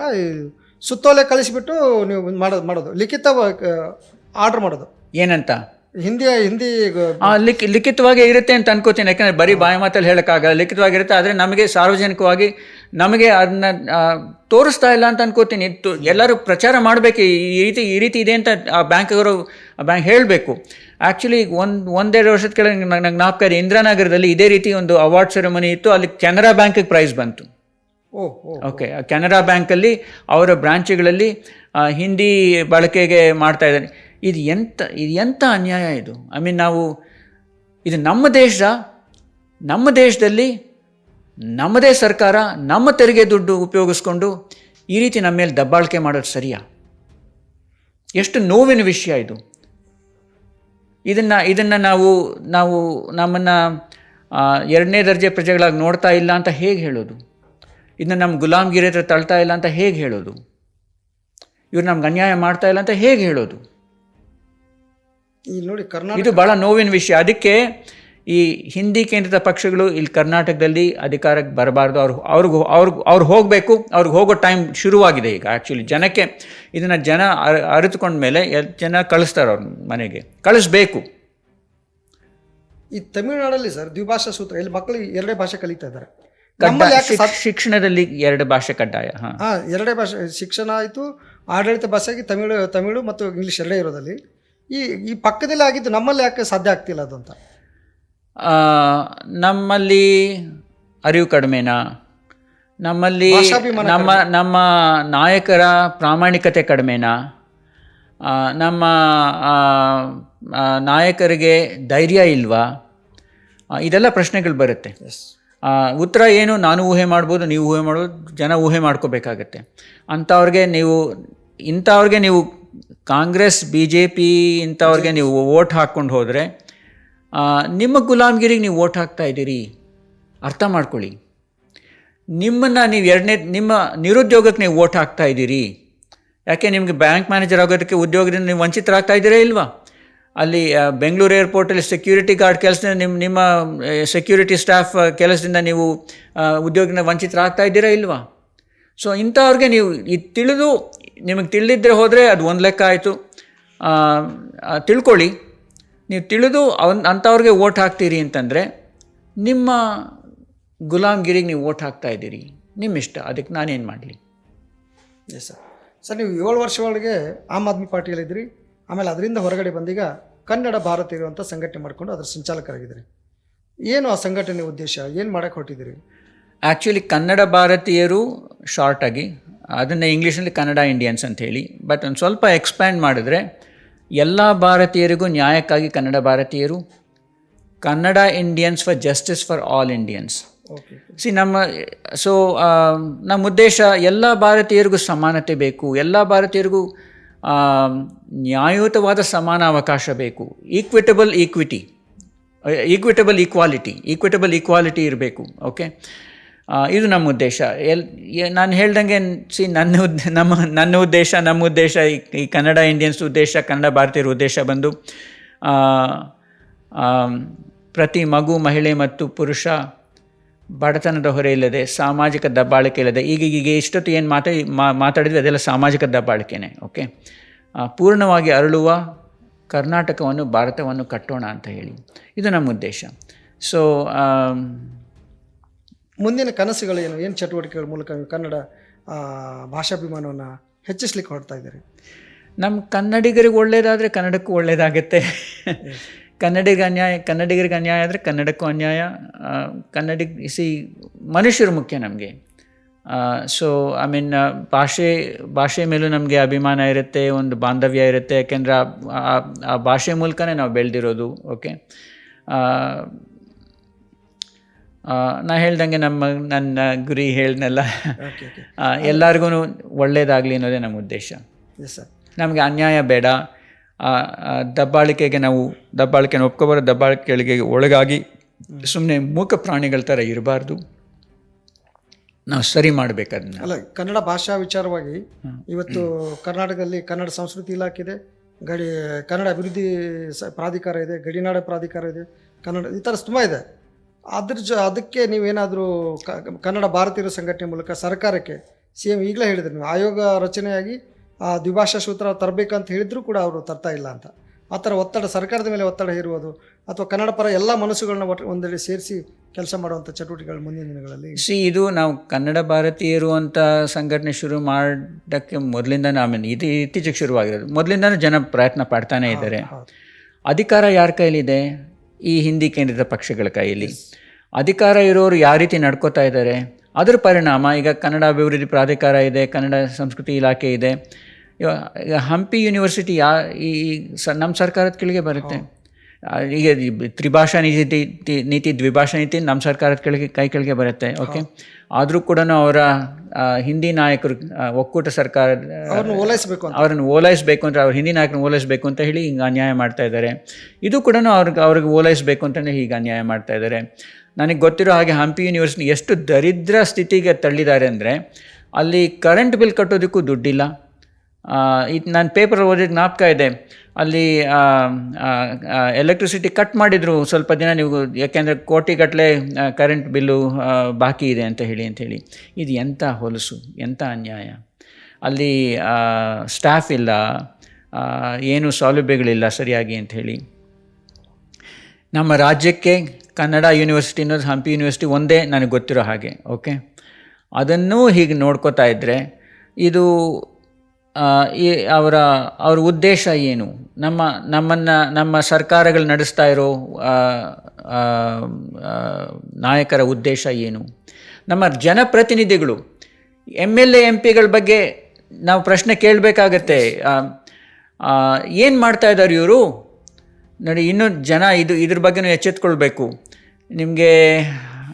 ಸುತ್ತೋಲೆ ಕಳಿಸಿಬಿಟ್ಟು ನೀವು ಮಾಡೋದು ಮಾಡೋದು. ಲಿಖಿತ ಆರ್ಡರ್ ಮಾಡೋದು. ಏನಂತ? ಹಿಂದಿ ಹಿಂದಿ ಲಿಖಿ ಲಿಖಿತವಾಗಿ ಇರುತ್ತೆ ಅಂತ ಅನ್ಕೋತೀನಿ. ಯಾಕಂದ್ರೆ ಬರೀ ಬಾಯಿ ಮಾತಲ್ಲಿ ಹೇಳೋಕ್ಕಾಗಲ್ಲ. ಲಿಖಿತವಾಗಿರುತ್ತೆ ಆದರೆ ನಮಗೆ ಸಾರ್ವಜನಿಕವಾಗಿ ನಮಗೆ ಅದನ್ನ ತೋರಿಸ್ತಾ ಇಲ್ಲ ಅಂತ ಅನ್ಕೋತೀನಿ. ಎಲ್ಲರೂ ಪ್ರಚಾರ ಮಾಡಬೇಕು ಈ ರೀತಿ ಈ ರೀತಿ ಇದೆ ಅಂತ ಆ ಬ್ಯಾಂಕ್ಗಳು ಬ್ಯಾಂಕ್ ಹೇಳಬೇಕು. ಆ್ಯಕ್ಚುಲಿ ಒಂದು ಒಂದೆರಡು ವರ್ಷದ ಕೆಳಗೆ ನಂಗೆ ಜ್ಞಾಪಕ ಇದೆ. ಇಂದಿರಾನಗರದಲ್ಲಿ ಇದೇ ರೀತಿ ಒಂದು ಅವಾರ್ಡ್ ಸೆರೆಮನಿ ಇತ್ತು. ಅಲ್ಲಿ ಕೆನರಾ ಬ್ಯಾಂಕಿಗೆ ಪ್ರೈಸ್ ಬಂತು. ಓಕೆ ಕೆನರಾ ಬ್ಯಾಂಕಲ್ಲಿ ಅವರ ಬ್ರಾಂಚ್ಗಳಲ್ಲಿ ಹಿಂದಿ ಬಳಕೆಗೆ ಮಾಡ್ತಾ ಇದ್ದಾರೆ. ಇದು ಎಂಥ ಇದು ಎಂಥ ಅನ್ಯಾಯ ಇದು? ಐ ಮೀನ್ ನಾವು ಇದು ನಮ್ಮ ದೇಶ ನಮ್ಮ ದೇಶದಲ್ಲಿ ನಮ್ಮದೇ ಸರ್ಕಾರ ನಮ್ಮ ತೆರಿಗೆ ದುಡ್ಡು ಉಪಯೋಗಿಸ್ಕೊಂಡು ಈ ರೀತಿ ನಮ್ಮ ಮೇಲೆ ದಬ್ಬಾಳಿಕೆ ಮಾಡೋದು ಸರಿಯಾ? ಎಷ್ಟು ನೋವಿನ ವಿಷಯ ಇದು. ಇದನ್ನು ಇದನ್ನು ನಾವು ನಾವು ನಮ್ಮನ್ನು ಎರಡನೇ ದರ್ಜೆ ಪ್ರಜೆಗಳಾಗಿ ನೋಡ್ತಾ ಇಲ್ಲ ಅಂತ ಹೇಗೆ ಹೇಳೋದು? ಇದನ್ನ ನಮ್ಮ ಗುಲಾಮ್ಗಿರಿ ಹತ್ರ ತಳ್ತಾ ಇಲ್ಲ ಅಂತ ಹೇಗೆ ಹೇಳೋದು? ಇವ್ರು ನಮ್ಗೆ ಅನ್ಯಾಯ ಮಾಡ್ತಾ ಇಲ್ಲ ಅಂತ ಹೇಗೆ ಹೇಳೋದು? ನೋಡಿ ಕರ್ನಾಟಕ ಇದು ಬಹಳ ನೋವಿನ ವಿಷಯ. ಅದಕ್ಕೆ ಈ ಹಿಂದಿ ಕೇಂದ್ರಿತ ಪಕ್ಷಗಳು ಇಲ್ಲಿ ಕರ್ನಾಟಕದಲ್ಲಿ ಅಧಿಕಾರಕ್ಕೆ ಬರಬಾರ್ದು. ಅವ್ರು ಅವ್ರಿಗೂ ಅವ್ರಿಗೆ ಅವ್ರು ಹೋಗಬೇಕು ಅವ್ರಿಗೆ ಹೋಗೋ ಟೈಮ್ ಶುರುವಾಗಿದೆ ಈಗ. ಆ್ಯಕ್ಚುಲಿ ಜನಕ್ಕೆ ಇದನ್ನು ಜನ ಅರ ಅರಿತುಕೊಂಡ ಮೇಲೆ ಎಲ್ ಜನ ಕಳಿಸ್ತಾರೆ ಅವ್ರ ಮನೆಗೆ. ಕಳಿಸ್ಬೇಕು. ಈ ತಮಿಳುನಾಡಲ್ಲಿ ಸರ್ ದ್ವಿಭಾಷಾ ಸೂತ್ರ ಇಲ್ಲಿ ಮಕ್ಕಳು ಎರಡೇ ಭಾಷೆ ಕಲಿತಾ ಇದ್ದಾರೆ. ಶಿಕ್ಷಣದಲ್ಲಿ ಎರಡು ಭಾಷೆ ಕಡ್ಡಾಯ ಹಾಂ. ಹಾ ಎರಡೇ ಭಾಷೆ ಶಿಕ್ಷಣ ಆಯಿತು ಆಡಳಿತ ಭಾಷೆಗೆ ತಮಿಳು ತಮಿಳು ಮತ್ತು ಇಂಗ್ಲೀಷ್ ಎರಡೇ ಇರೋದಲ್ಲಿ. ಈ ಈ ಪಕ್ಕದಲ್ಲಿ ಆಗಿದ್ದು ನಮ್ಮಲ್ಲಿ ಯಾಕೆ ಸಾಧ್ಯ ಆಗ್ತಿಲ್ಲ ಅದು ಅಂತ? ನಮ್ಮಲ್ಲಿ ಅರಿವು ಕಡಿಮೆನಾ? ನಮ್ಮಲ್ಲಿ ನಮ್ಮ ನಮ್ಮ ನಾಯಕರ ಪ್ರಾಮಾಣಿಕತೆ ಕಡಿಮೆನಾ? ನಮ್ಮ ನಾಯಕರಿಗೆ ಧೈರ್ಯ ಇಲ್ವಾ? ಇದೆಲ್ಲ ಪ್ರಶ್ನೆಗಳು ಬರುತ್ತೆ. ಉತ್ತರ ಏನು? ನಾನು ಊಹೆ ಮಾಡ್ಬೋದು ನೀವು ಊಹೆ ಮಾಡ್ಬೋದು ಜನ ಊಹೆ ಮಾಡ್ಕೋಬೇಕಾಗತ್ತೆ. ಅಂಥವ್ರಿಗೆ ನೀವು ಇಂಥವ್ರಿಗೆ ನೀವು ಕಾಂಗ್ರೆಸ್ ಬಿ ಜೆ ಪಿ ಇಂಥವ್ರಿಗೆ ನೀವು ವೋಟ್ ಹಾಕ್ಕೊಂಡು ಹೋದರೆ ನಿಮ್ಮ ಗುಲಾಮ್ಗಿರಿಗೆ ನೀವು ಓಟ್ ಹಾಕ್ತಾ ಇದ್ದೀರಿ. ಅರ್ಥ ಮಾಡ್ಕೊಳ್ಳಿ. ನಿಮ್ಮನ್ನು ನೀವು ಎರಡನೇ, ನಿಮ್ಮ ನಿರುದ್ಯೋಗಕ್ಕೆ ನೀವು ಓಟ್ ಹಾಕ್ತಾ ಇದ್ದೀರಿ. ಯಾಕೆ ನಿಮಗೆ ಬ್ಯಾಂಕ್ ಮ್ಯಾನೇಜರ್ ಆಗೋದಕ್ಕೆ ಉದ್ಯೋಗದಿಂದ ನೀವು ವಂಚಿತರಾಗ್ತಾ ಇದ್ದೀರಾ ಇಲ್ವಾ? ಅಲ್ಲಿ ಬೆಂಗಳೂರು ಏರ್ಪೋರ್ಟಲ್ಲಿ ಸೆಕ್ಯೂರಿಟಿ ಗಾರ್ಡ್ ಕೆಲಸದಿಂದ ನಿಮ್ಮ ನಿಮ್ಮ ಸೆಕ್ಯೂರಿಟಿ ಸ್ಟಾಫ್ ಕೆಲಸದಿಂದ ನೀವು ಉದ್ಯೋಗದಿಂದ ವಂಚಿತರಾಗ್ತಾ ಇದ್ದೀರಾ ಇಲ್ವಾ? ಸೊ, ಇಂಥವ್ರಿಗೆ ನೀವು ಇದು ತಿಳಿದು, ನಿಮಗೆ ತಿಳಿದಿದ್ದರೆ ಹೋದರೆ ಅದು ಒಂದು ಲೆಕ್ಕ ಆಯಿತು. ತಿಳ್ಕೊಳ್ಳಿ. ನೀವು ತಿಳಿದು ಅವನ್ ಅಂಥವ್ರಿಗೆ ಓಟ್ ಹಾಕ್ತೀರಿ ಅಂತಂದರೆ ನಿಮ್ಮ ಗುಲಾಮ್ಗಿರಿಗೆ ನೀವು ಓಟ್ ಹಾಕ್ತಾ ಇದ್ದೀರಿ. ನಿಮ್ಮ ಇಷ್ಟ ಅದಕ್ಕೆ ನಾನೇನು ಮಾಡಲಿ? ಎಸ್ ಸರ್ ಸರ್ ನೀವು ಏಳು ವರ್ಷ ಒಳಗೆ ಆಮ್ ಆದ್ಮಿ ಪಾರ್ಟಿಯಲ್ಲಿದ್ದಿರಿ. ಆಮೇಲೆ ಅದರಿಂದ ಹೊರಗಡೆ ಬಂದೀಗ ಕನ್ನಡ ಭಾರತ ಇರುವಂಥ ಸಂಘಟನೆ ಮಾಡಿಕೊಂಡು ಅದರ ಸಂಚಾಲಕರಾಗಿದ್ದೀರಿ. ಏನು ಆ ಸಂಘಟನೆ ಉದ್ದೇಶ? ಏನು ಮಾಡಕ್ಕೆ ಹೊರಟಿದ್ದೀರಿ? ಆ್ಯಕ್ಚುಲಿ ಕನ್ನಡ ಭಾರತೀಯರು ಶಾರ್ಟಾಗಿ ಅದನ್ನು ಇಂಗ್ಲೀಷಲ್ಲಿ ಕನ್ನಡ ಇಂಡಿಯನ್ಸ್ ಅಂತ ಹೇಳಿ ಬಟ್ ಒಂದು ಸ್ವಲ್ಪ ಎಕ್ಸ್ಪ್ಯಾಂಡ್ ಮಾಡಿದ್ರೆ ಎಲ್ಲ ಭಾರತೀಯರಿಗೂ ನ್ಯಾಯಕ್ಕಾಗಿ ಕನ್ನಡ ಭಾರತೀಯರು Kannada Indians for justice for all Indians okay see ನಮ್ಮ ಸೊ ನಮ್ಮ ಉದ್ದೇಶ ಎಲ್ಲ ಭಾರತೀಯರಿಗೂ ಸಮಾನತೆ ಬೇಕು ಎಲ್ಲ ಭಾರತೀಯರಿಗೂ ನ್ಯಾಯಯುತವಾದ ಸಮಾನ ಅವಕಾಶ ಬೇಕು equitable equity equitable equality equitable equality ಇರಬೇಕು ಓಕೆ ಇದು ನಮ್ಮ ಉದ್ದೇಶ. ಎಲ್ ನಾನು ಹೇಳ್ದಂಗೆ ಸಿ, ನನ್ನ ಉದ್ದ, ನಮ್ಮ, ನನ್ನ ಉದ್ದೇಶ, ನಮ್ಮ ಉದ್ದೇಶ, ಈ- ಕನ್ನಡ ಇಂಡಿಯನ್ಸ್ ಉದ್ದೇಶ, ಕನ್ನಡ ಭಾರತೀಯರ ಉದ್ದೇಶ ಬಂದು ಪ್ರತಿ ಮಗು, ಮಹಿಳೆ ಮತ್ತು ಪುರುಷ ಬಡತನದ ಹೊರೆ ಇಲ್ಲದೆ, ಸಾಮಾಜಿಕ ದಬ್ಬಾಳಿಕೆ ಇಲ್ಲದೆ, ಈಗ ಈಗ ಇಷ್ಟೊತ್ತು ಏನು ಮಾತಾ, ಮಾ- ಮಾತಾಡಿದ್ವಿ ಅದೆಲ್ಲ ಸಾಮಾಜಿಕ ದಬ್ಬಾಳಿಕೆನೇ, ಓಕೆ? ಪೂರ್ಣವಾಗಿ ಅರಳುವ ಕರ್ನಾಟಕವನ್ನು, ಭಾರತವನ್ನು ಕಟ್ಟೋಣ ಅಂತ ಹೇಳಿ. ಇದು ನಮ್ಮ ಉದ್ದೇಶ. ಸೊ ಮುಂದಿನ ಕನಸುಗಳು ಏನು? ಚಟುವಟಿಕೆಗಳ ಮೂಲಕ ಕನ್ನಡ ಭಾಷಾಭಿಮಾನವನ್ನು ಹೆಚ್ಚಿಸ್ಲಿಕ್ಕೆ ಹೊರಡ್ತಾ ಇದ್ದಾರೆ? ನಮ್ಮ ಕನ್ನಡಿಗರಿಗೆ ಒಳ್ಳೆಯದಾದರೆ ಕನ್ನಡಕ್ಕೂ ಒಳ್ಳೆಯದಾಗುತ್ತೆ ಕನ್ನಡಿಗ ಅನ್ಯಾಯ, ಕನ್ನಡಿಗರಿಗೆ ಅನ್ಯಾಯ ಆದರೆ ಕನ್ನಡಕ್ಕೂ ಅನ್ಯಾಯ. ಕನ್ನಡಿಗ ಸಿ ಮನುಷ್ಯರು ಮುಖ್ಯ ನಮಗೆ. ಸೊ ಐ ಮೀನ್ ಭಾಷೆ ಭಾಷೆ ಮೇಲೂ ನಮಗೆ ಅಭಿಮಾನ ಇರುತ್ತೆ, ಒಂದು ಬಾಂಧವ್ಯ ಇರುತ್ತೆ. ಯಾಕೆಂದರೆ ಆ ಭಾಷೆ ಮೂಲಕನೇ ನಾವು ಬೆಳೆದಿರೋದು ಓಕೆ ನಾ ಹೇಳ್ದಂಗೆ ನಮ್ಮ ನನ್ನ ಗುರಿ ಹೇಳ್ದೆಲ್ಲ ಎಲ್ಲರಿಗೂ ಒಳ್ಳೇದಾಗಲಿ ಅನ್ನೋದೇ ನಮ್ಮ ಉದ್ದೇಶ. ಎಸ್ ಸರ್ ನಮಗೆ ಅನ್ಯಾಯ ಬೇಡ. ದಬ್ಬಾಳಿಕೆಗೆ ನಾವು ದಬ್ಬಾಳಿಕೆನ ಒಪ್ಕೋಬಾರ ದಬ್ಬಾಳಿಕೆಗಳಿಗೆ ಒಳಗಾಗಿ ಸುಮ್ಮನೆ ಮೂಕ ಪ್ರಾಣಿಗಳ ಥರ ಇರಬಾರ್ದು. ನಾವು ಸರಿ ಮಾಡಬೇಕು ಅದನ್ನ. ಅಲ್ಲ ಕನ್ನಡ ಭಾಷಾ ವಿಚಾರವಾಗಿ ಇವತ್ತು ಕರ್ನಾಟಕದಲ್ಲಿ ಕನ್ನಡ ಸಂಸ್ಕೃತಿ ಇಲಾಖೆ ಇದೆ ಗಡಿ ಕನ್ನಡ ಅಭಿವೃದ್ಧಿ ಪ್ರಾಧಿಕಾರ ಇದೆ ಗಡಿನಾಡ ಪ್ರಾಧಿಕಾರ ಇದೆ ಕನ್ನಡ ಈ ಥರ ತುಂಬ ಇದೆ. ಅದ್ರ ಜೊ ಅದಕ್ಕೆ ನೀವೇನಾದರೂ ಕನ್ನಡ ಭಾರತೀಯರ ಸಂಘಟನೆ ಮೂಲಕ ಸರ್ಕಾರಕ್ಕೆ ಸಿ ಎಂ ಈಗಲೇ ಹೇಳಿದ್ರು ನೀವು ಆಯೋಗ ರಚನೆಯಾಗಿ ಆ ದ್ವಿಭಾಷಾ ಸೂತ್ರ ತರಬೇಕಂತ ಹೇಳಿದರೂ ಕೂಡ ಅವರು ತರ್ತಾ ಇಲ್ಲ ಅಂತ. ಆ ಥರ ಒತ್ತಡ ಸರ್ಕಾರದ ಮೇಲೆ ಒತ್ತಡ ಹೇರುವುದು ಅಥವಾ ಕನ್ನಡ ಪರ ಎಲ್ಲ ಮನಸ್ಸುಗಳನ್ನ ಒಟ್ಟು ಒಂದೆಡೆ ಸೇರಿಸಿ ಕೆಲಸ ಮಾಡುವಂಥ ಚಟುವಟಿಕೆಗಳು ಮುಂದಿನ ದಿನಗಳಲ್ಲಿ ಸಿ ಇದು ನಾವು ಕನ್ನಡ ಭಾರತೀಯರು ಅಂತ ಸಂಘಟನೆ ಶುರು ಮಾಡೋಕ್ಕೆ ಮೊದಲಿಂದ ಆಮೇಲೆ ಇದು ಇತ್ತೀಚೆಗೆ ಶುರುವಾಗಿರೋದು ಮೊದಲಿಂದನೂ ಜನ ಪ್ರಯತ್ನ ಪಡ್ತಾನೇ ಇದ್ದಾರೆ. ಅಧಿಕಾರ ಯಾರ ಕೈಲಿದೆ? ಈ ಹಿಂದಿ ಕೇಂದ್ರಿತ ಪಕ್ಷಗಳ ಕೈಯಲ್ಲಿ. ಅಧಿಕಾರ ಇರೋರು ಯಾವ ರೀತಿ ನಡ್ಕೋತಾ ಇದ್ದಾರೆ? ಅದರ ಪರಿಣಾಮ ಈಗ ಕನ್ನಡ ಅಭಿವೃದ್ಧಿ ಪ್ರಾಧಿಕಾರ ಇದೆ, ಕನ್ನಡ ಸಂಸ್ಕೃತಿ ಇಲಾಖೆ ಇದೆ. ಹಂಪಿ ಯೂನಿವರ್ಸಿಟಿ ಯಾ, ಈ ನಮ್ಮ ಸರ್ಕಾರದ ಕೆಳಗೆ ಬರುತ್ತೆ. ಈಗ ತ್ರಿಭಾಷಾ ನೀತಿ ನೀತಿ ದ್ವಿಭಾಷಾ ನೀತಿ ನಮ್ಮ ಸರ್ಕಾರದ ಕೆಳಗೆ ಕೈ ಕೆಳಗೆ ಬರುತ್ತೆ ಓಕೆ ಆದರೂ ಕೂಡ ಅವರ ಹಿಂದಿ ನಾಯಕರು ಒಕ್ಕೂಟ ಸರ್ಕಾರ ಅವ್ರನ್ನ ಓಲೈಸಬೇಕು ಅಂತ. ಅವರನ್ನು ಓಲೈಸಬೇಕು ಅಂದರೆ ಅವ್ರ ಹಿಂದಿ ನಾಯಕರನ್ನ ಓಲೈಸಬೇಕು ಅಂತ ಹೇಳಿ ಹಿಂಗೆ ಅನ್ಯಾಯ ಮಾಡ್ತಾ ಇದ್ದಾರೆ. ಇದು ಕೂಡ ಅವ್ರಿಗೆ ಅವ್ರಿಗೆ ಓಲೈಸಬೇಕು ಅಂತಲೇ ಹೀಗೆ ಅನ್ಯಾಯ ಮಾಡ್ತಾ ಇದ್ದಾರೆ. ನನಗೆ ಗೊತ್ತಿರೋ ಹಾಗೆ ಹಂಪಿ ಯೂನಿವರ್ಸಿಟಿ ಎಷ್ಟು ದರಿದ್ರ ಸ್ಥಿತಿಗೆ ತಳ್ಳಿದ್ದಾರೆ ಅಂದರೆ ಅಲ್ಲಿ ಕರೆಂಟ್ ಬಿಲ್ ಕಟ್ಟೋದಕ್ಕೂ ದುಡ್ಡಿಲ್ಲ. ಇದು ನಾನು ಪೇಪರ್ ಓದಿದ ಜ್ಞಾಪಕ ಇದೆ. ಅಲ್ಲಿ ಎಲೆಕ್ಟ್ರಿಸಿಟಿ ಕಟ್ ಮಾಡಿದರು ಸ್ವಲ್ಪ ದಿನ ನೀವು, ಯಾಕೆಂದರೆ ಕೋಟಿಗಟ್ಟಲೆ ಕರೆಂಟ್ ಬಿಲ್ಲು ಬಾಕಿ ಇದೆ ಅಂತ ಹೇಳಿ ಅಂಥೇಳಿ ಇದು ಎಂಥ ಹೊಲಸು ಎಂಥ ಅನ್ಯಾಯ? ಅಲ್ಲಿ ಸ್ಟಾಫ್ ಇಲ್ಲ ಏನು ಸೌಲಭ್ಯಗಳಿಲ್ಲ ಸರಿಯಾಗಿ ಅಂತ ಹೇಳಿ. ನಮ್ಮ ರಾಜ್ಯಕ್ಕೆ ಕನ್ನಡ ಯೂನಿವರ್ಸಿಟಿ ಅನ್ನೋದು ಹಂಪಿ ಯೂನಿವರ್ಸಿಟಿ ಒಂದೇ ನನಗೆ ಗೊತ್ತಿರೋ ಹಾಗೆ ಓಕೆ ಅದನ್ನೂ ಹೀಗೆ ನೋಡ್ಕೋತಾ ಇದ್ದರೆ ಇದು ಈ ಅವರ, ಅವ್ರ ಉದ್ದೇಶ ಏನು? ನಮ್ಮ, ನಮ್ಮನ್ನು, ನಮ್ಮ ಸರ್ಕಾರಗಳು ನಡೆಸ್ತಾ ಇರೋ ನಾಯಕರ ಉದ್ದೇಶ ಏನು? ನಮ್ಮ ಜನಪ್ರತಿನಿಧಿಗಳು ಎಂ ಎಲ್ ಎ, ಎಂ ಪಿಗಳ ಬಗ್ಗೆ ನಾವು ಪ್ರಶ್ನೆ ಕೇಳಬೇಕಾಗತ್ತೆ. ಏನು ಮಾಡ್ತಾ ಇದ್ದಾರೆ ಇವರು? ನೋಡಿ, ಇನ್ನೂ ಜನ ಇದು, ಇದ್ರ ಬಗ್ಗೆನೂ ಎಚ್ಚೆತ್ಕೊಳ್ಬೇಕು. ನಿಮಗೆ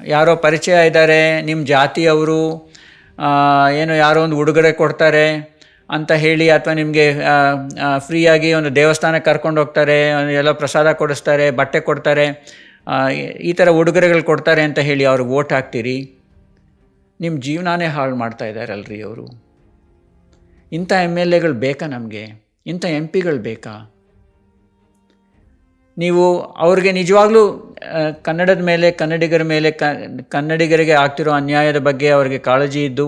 ಯಾರೋ ಪರಿಚಯ ಇದ್ದಾರೆ ನಿಮ್ಮ ಜಾತಿಯವರು ಏನೋ ಯಾರೋ ಒಂದು ಉಡುಗೊರೆ ಕೊಡ್ತಾರೆ. ಅಂತ ಹೇಳಿ ಅಥವಾ ನಿಮಗೆ ಫ್ರೀಯಾಗಿ ಒಂದು ದೇವಸ್ಥಾನಕ್ಕೆ ಕರ್ಕೊಂಡು ಹೋಗ್ತಾರೆ, ಎಲ್ಲ ಪ್ರಸಾದ ಕೊಡಿಸ್ತಾರೆ, ಬಟ್ಟೆ ಕೊಡ್ತಾರೆ ಈ ಥರ ಉಡುಗೊರೆಗಳು ಕೊಡ್ತಾರೆ ಅಂತ ಹೇಳಿ ಅವ್ರಿಗೆ ಓಟ್ ಹಾಕ್ತೀರಿ? ನಿಮ್ಮ ಜೀವನಾನೇ ಹಾಳು ಮಾಡ್ತಾ ಇದ್ದಾರಲ್ರಿ ಅವರು. ಇಂಥ ಎಂ ಎಲ್ ಎಗಳು ಬೇಕಾ ನಮಗೆ? ಇಂಥ ಎಂ ಪಿಗಳು ಬೇಕಾ? ನೀವು ಅವ್ರಿಗೆ ನಿಜವಾಗ್ಲೂ ಕನ್ನಡದ ಮೇಲೆ, ಕನ್ನಡಿಗರ ಮೇಲೆ ಕನ್ನಡಿಗರಿಗೆ ಆಗ್ತಿರೋ ಅನ್ಯಾಯದ ಬಗ್ಗೆ ಅವರಿಗೆ ಕಾಳಜಿ ಇದ್ದು,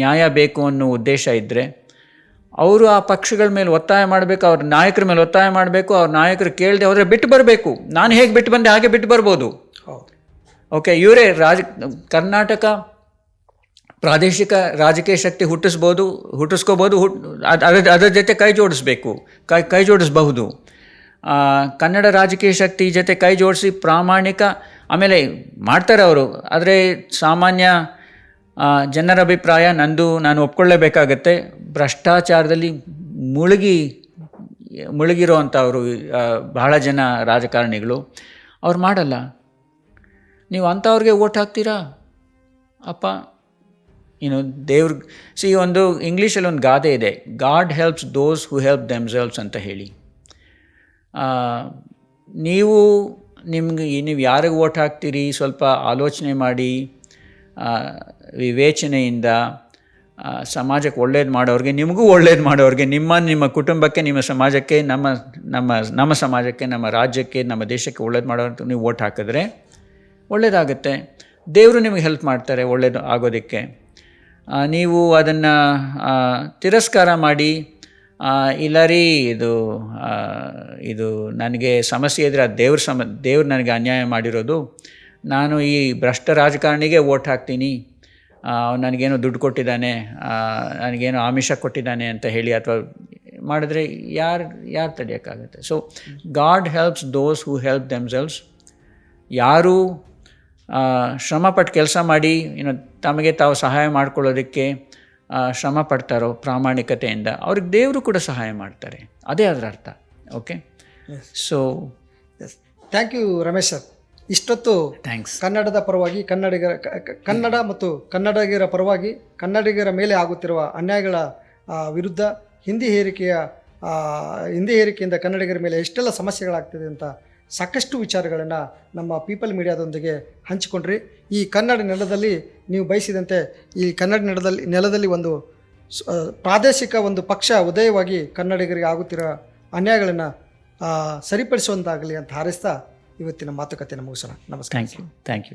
ನ್ಯಾಯ ಬೇಕು ಅನ್ನೋ ಉದ್ದೇಶ ಇದ್ದರೆ ಅವರು ಆ ಪಕ್ಷಗಳ ಮೇಲೆ ಒತ್ತಾಯ ಮಾಡಬೇಕು ಅವ್ರ ನಾಯಕರ ಮೇಲೆ ಒತ್ತಾಯ ಮಾಡಬೇಕು ಅವ್ರ ನಾಯಕರು ಕೇಳದೆ ಹೋದರೆ ಬಿಟ್ಟು ಬರಬೇಕು. ನಾನು ಹೇಗೆ ಬಿಟ್ಟು ಬಂದೆ ಹಾಗೆ ಬಿಟ್ಟು ಬರ್ಬೋದು. ಓಕೆ ಇವರೇ ರಾಜ ಕರ್ನಾಟಕ ಪ್ರಾದೇಶಿಕ ರಾಜಕೀಯ ಶಕ್ತಿ ಹುಟ್ಟಿಸ್ಬೋದು ಹುಟ್ಟಿಸ್ಕೋಬೋದು ಹುಟ್ ಅದ್- ಅದ್ರ ಅದರ ಜೊತೆ ಕೈ ಜೋಡಿಸ್ಬೇಕು ಕೈ ಕೈ ಜೋಡಿಸ್ಬಹುದು. ಕನ್ನಡ ರಾಜಕೀಯ ಶಕ್ತಿ ಜೊತೆ ಕೈ ಜೋಡಿಸಿ ಪ್ರಾಮಾಣಿಕ ಆಮೇಲೆ ಮಾಡ್ತಾರೆ ಅವರು. ಆದರೆ ಸಾಮಾನ್ಯ ಜನರ ಅಭಿಪ್ರಾಯ ನಂದು, ನಾನು ಒಪ್ಕೊಳ್ಳೇಬೇಕಾಗತ್ತೆ. ಭ್ರಷ್ಟಾಚಾರದಲ್ಲಿ ಮುಳುಗಿ ಮುಳುಗಿರೋ ಅಂಥವರು ಬಹಳ ಜನ ರಾಜಕಾರಣಿಗಳು. ಅವ್ರು ಮಾಡಲ್ಲ. ನೀವು ಅಂಥವ್ರಿಗೆ ಓಟ್ ಹಾಕ್ತೀರಾ? ಅಪ್ಪ ಏನು ದೇವ್ರ, ಸಿ ಒಂದು ಇಂಗ್ಲೀಷಲ್ಲಿ ಒಂದು ಗಾದೆ ಇದೆ. God helps those who help themselves ಅಂತ ಹೇಳಿ. ನೀವು ನಿಮಗೆ, ನೀವು ಯಾರಿಗೆ ಓಟ್ ಹಾಕ್ತೀರಿ? ಸ್ವಲ್ಪ ಆಲೋಚನೆ ಮಾಡಿ. ವಿವೇಚನೆಯಿಂದ ಸಮಾಜಕ್ಕೆ ಒಳ್ಳೇದು ಮಾಡೋರಿಗೆ, ನಿಮಗೂ ಒಳ್ಳೇದು ಮಾಡೋರಿಗೆ, ನಿಮ್ಮ ನಿಮ್ಮ ಕುಟುಂಬಕ್ಕೆ, ನಿಮ್ಮ ಸಮಾಜಕ್ಕೆ, ನಮ್ಮ ನಮ್ಮ ನಮ್ಮ ಸಮಾಜಕ್ಕೆ, ನಮ್ಮ ರಾಜ್ಯಕ್ಕೆ, ನಮ್ಮ ದೇಶಕ್ಕೆ ಒಳ್ಳೇದು ಮಾಡೋರು ನೀವು ಓಟ್ ಹಾಕಿದ್ರೆ ಒಳ್ಳೇದಾಗುತ್ತೆ. ದೇವರು ನಿಮಗೆ ಹೆಲ್ಪ್ ಮಾಡ್ತಾರೆ ಒಳ್ಳೇದು ಆಗೋದಕ್ಕೆ. ನೀವು ಅದನ್ನು ತಿರಸ್ಕಾರ ಮಾಡಿ ಇಲ್ಲ ರೀ ಇದು ಇದು ನನಗೆ ಸಮಸ್ಯೆ ಇದ್ದರೆ ಅದು ದೇವ್ರ ಸಮ, ದೇವ್ರು ನನಗೆ ಅನ್ಯಾಯ ಮಾಡಿರೋದು ನಾನು ಈ ಭ್ರಷ್ಟ ರಾಜಕಾರಣಿಗೆ ಓಟ್ ಹಾಕ್ತೀನಿ. ನನಗೇನು ದುಡ್ಡು ಕೊಟ್ಟಿದ್ದಾನೆ ನನಗೇನು ಆಮಿಷ ಕೊಟ್ಟಿದ್ದಾನೆ ಅಂತ ಹೇಳಿ ಅಥವಾ ಮಾಡಿದ್ರೆ ಯಾರು ಯಾರು ತಡೆಯೋಕ್ಕಾಗುತ್ತೆ? So God helps those who help themselves ಯಾರು ಶ್ರಮಪಟ್ಟು ಕೆಲಸ ಮಾಡಿ ಏನು ತಮಗೆ ತಾವು ಸಹಾಯ ಮಾಡ್ಕೊಳ್ಳೋದಕ್ಕೆ ಶ್ರಮ ಪಡ್ತಾರೋ ಪ್ರಾಮಾಣಿಕತೆಯಿಂದ ಅವ್ರಿಗೆ ದೇವರು ಕೂಡ ಸಹಾಯ ಮಾಡ್ತಾರೆ. ಅದೇ ಅದರ ಅರ್ಥ. Okay so thank you Ramesh sir ಇಷ್ಟೊತ್ತು ಥ್ಯಾಂಕ್ಸ್ ಕನ್ನಡದ ಪರವಾಗಿ ಕನ್ನಡಿಗರ ಕನ್ನಡ ಮತ್ತು ಕನ್ನಡಿಗರ ಪರವಾಗಿ ಕನ್ನಡಿಗರ ಮೇಲೆ ಆಗುತ್ತಿರುವ ಅನ್ಯಾಯಗಳ ವಿರುದ್ಧ ಹಿಂದಿ ಹೇರಿಕೆಯ ಹಿಂದಿ ಹೇರಿಕೆಯಿಂದ ಕನ್ನಡಿಗರ ಮೇಲೆ ಎಷ್ಟೆಲ್ಲ ಸಮಸ್ಯೆಗಳಾಗ್ತಿದೆ ಅಂತ ಸಾಕಷ್ಟು ವಿಚಾರಗಳನ್ನು ನಮ್ಮ ಪೀಪಲ್ ಮೀಡಿಯಾದೊಂದಿಗೆ ಹಂಚಿಕೊಂಡ್ರಿ. ಈ ಕನ್ನಡ ನೆಲದಲ್ಲಿ ನೀವು ಬಯಸಿದಂತೆ ಈ ಕನ್ನಡ ನೆಲದಲ್ಲಿ ನೆಲದಲ್ಲಿ ಒಂದು ಪ್ರಾದೇಶಿಕ ಒಂದು ಪಕ್ಷ ಉದಯವಾಗಿ ಕನ್ನಡಿಗರಿಗೆ ಆಗುತ್ತಿರೋ ಅನ್ಯಾಯಗಳನ್ನು ಸರಿಪಡಿಸುವಂತಾಗಲಿ ಅಂತ ಹಾರೈಸ್ತಾ ಇವತ್ತಿನ ಮಾತುಕತೆಯನ್ನು ಮುಗಿಸೋಣ. ನಮಸ್ಕಾರ. Thank you thank you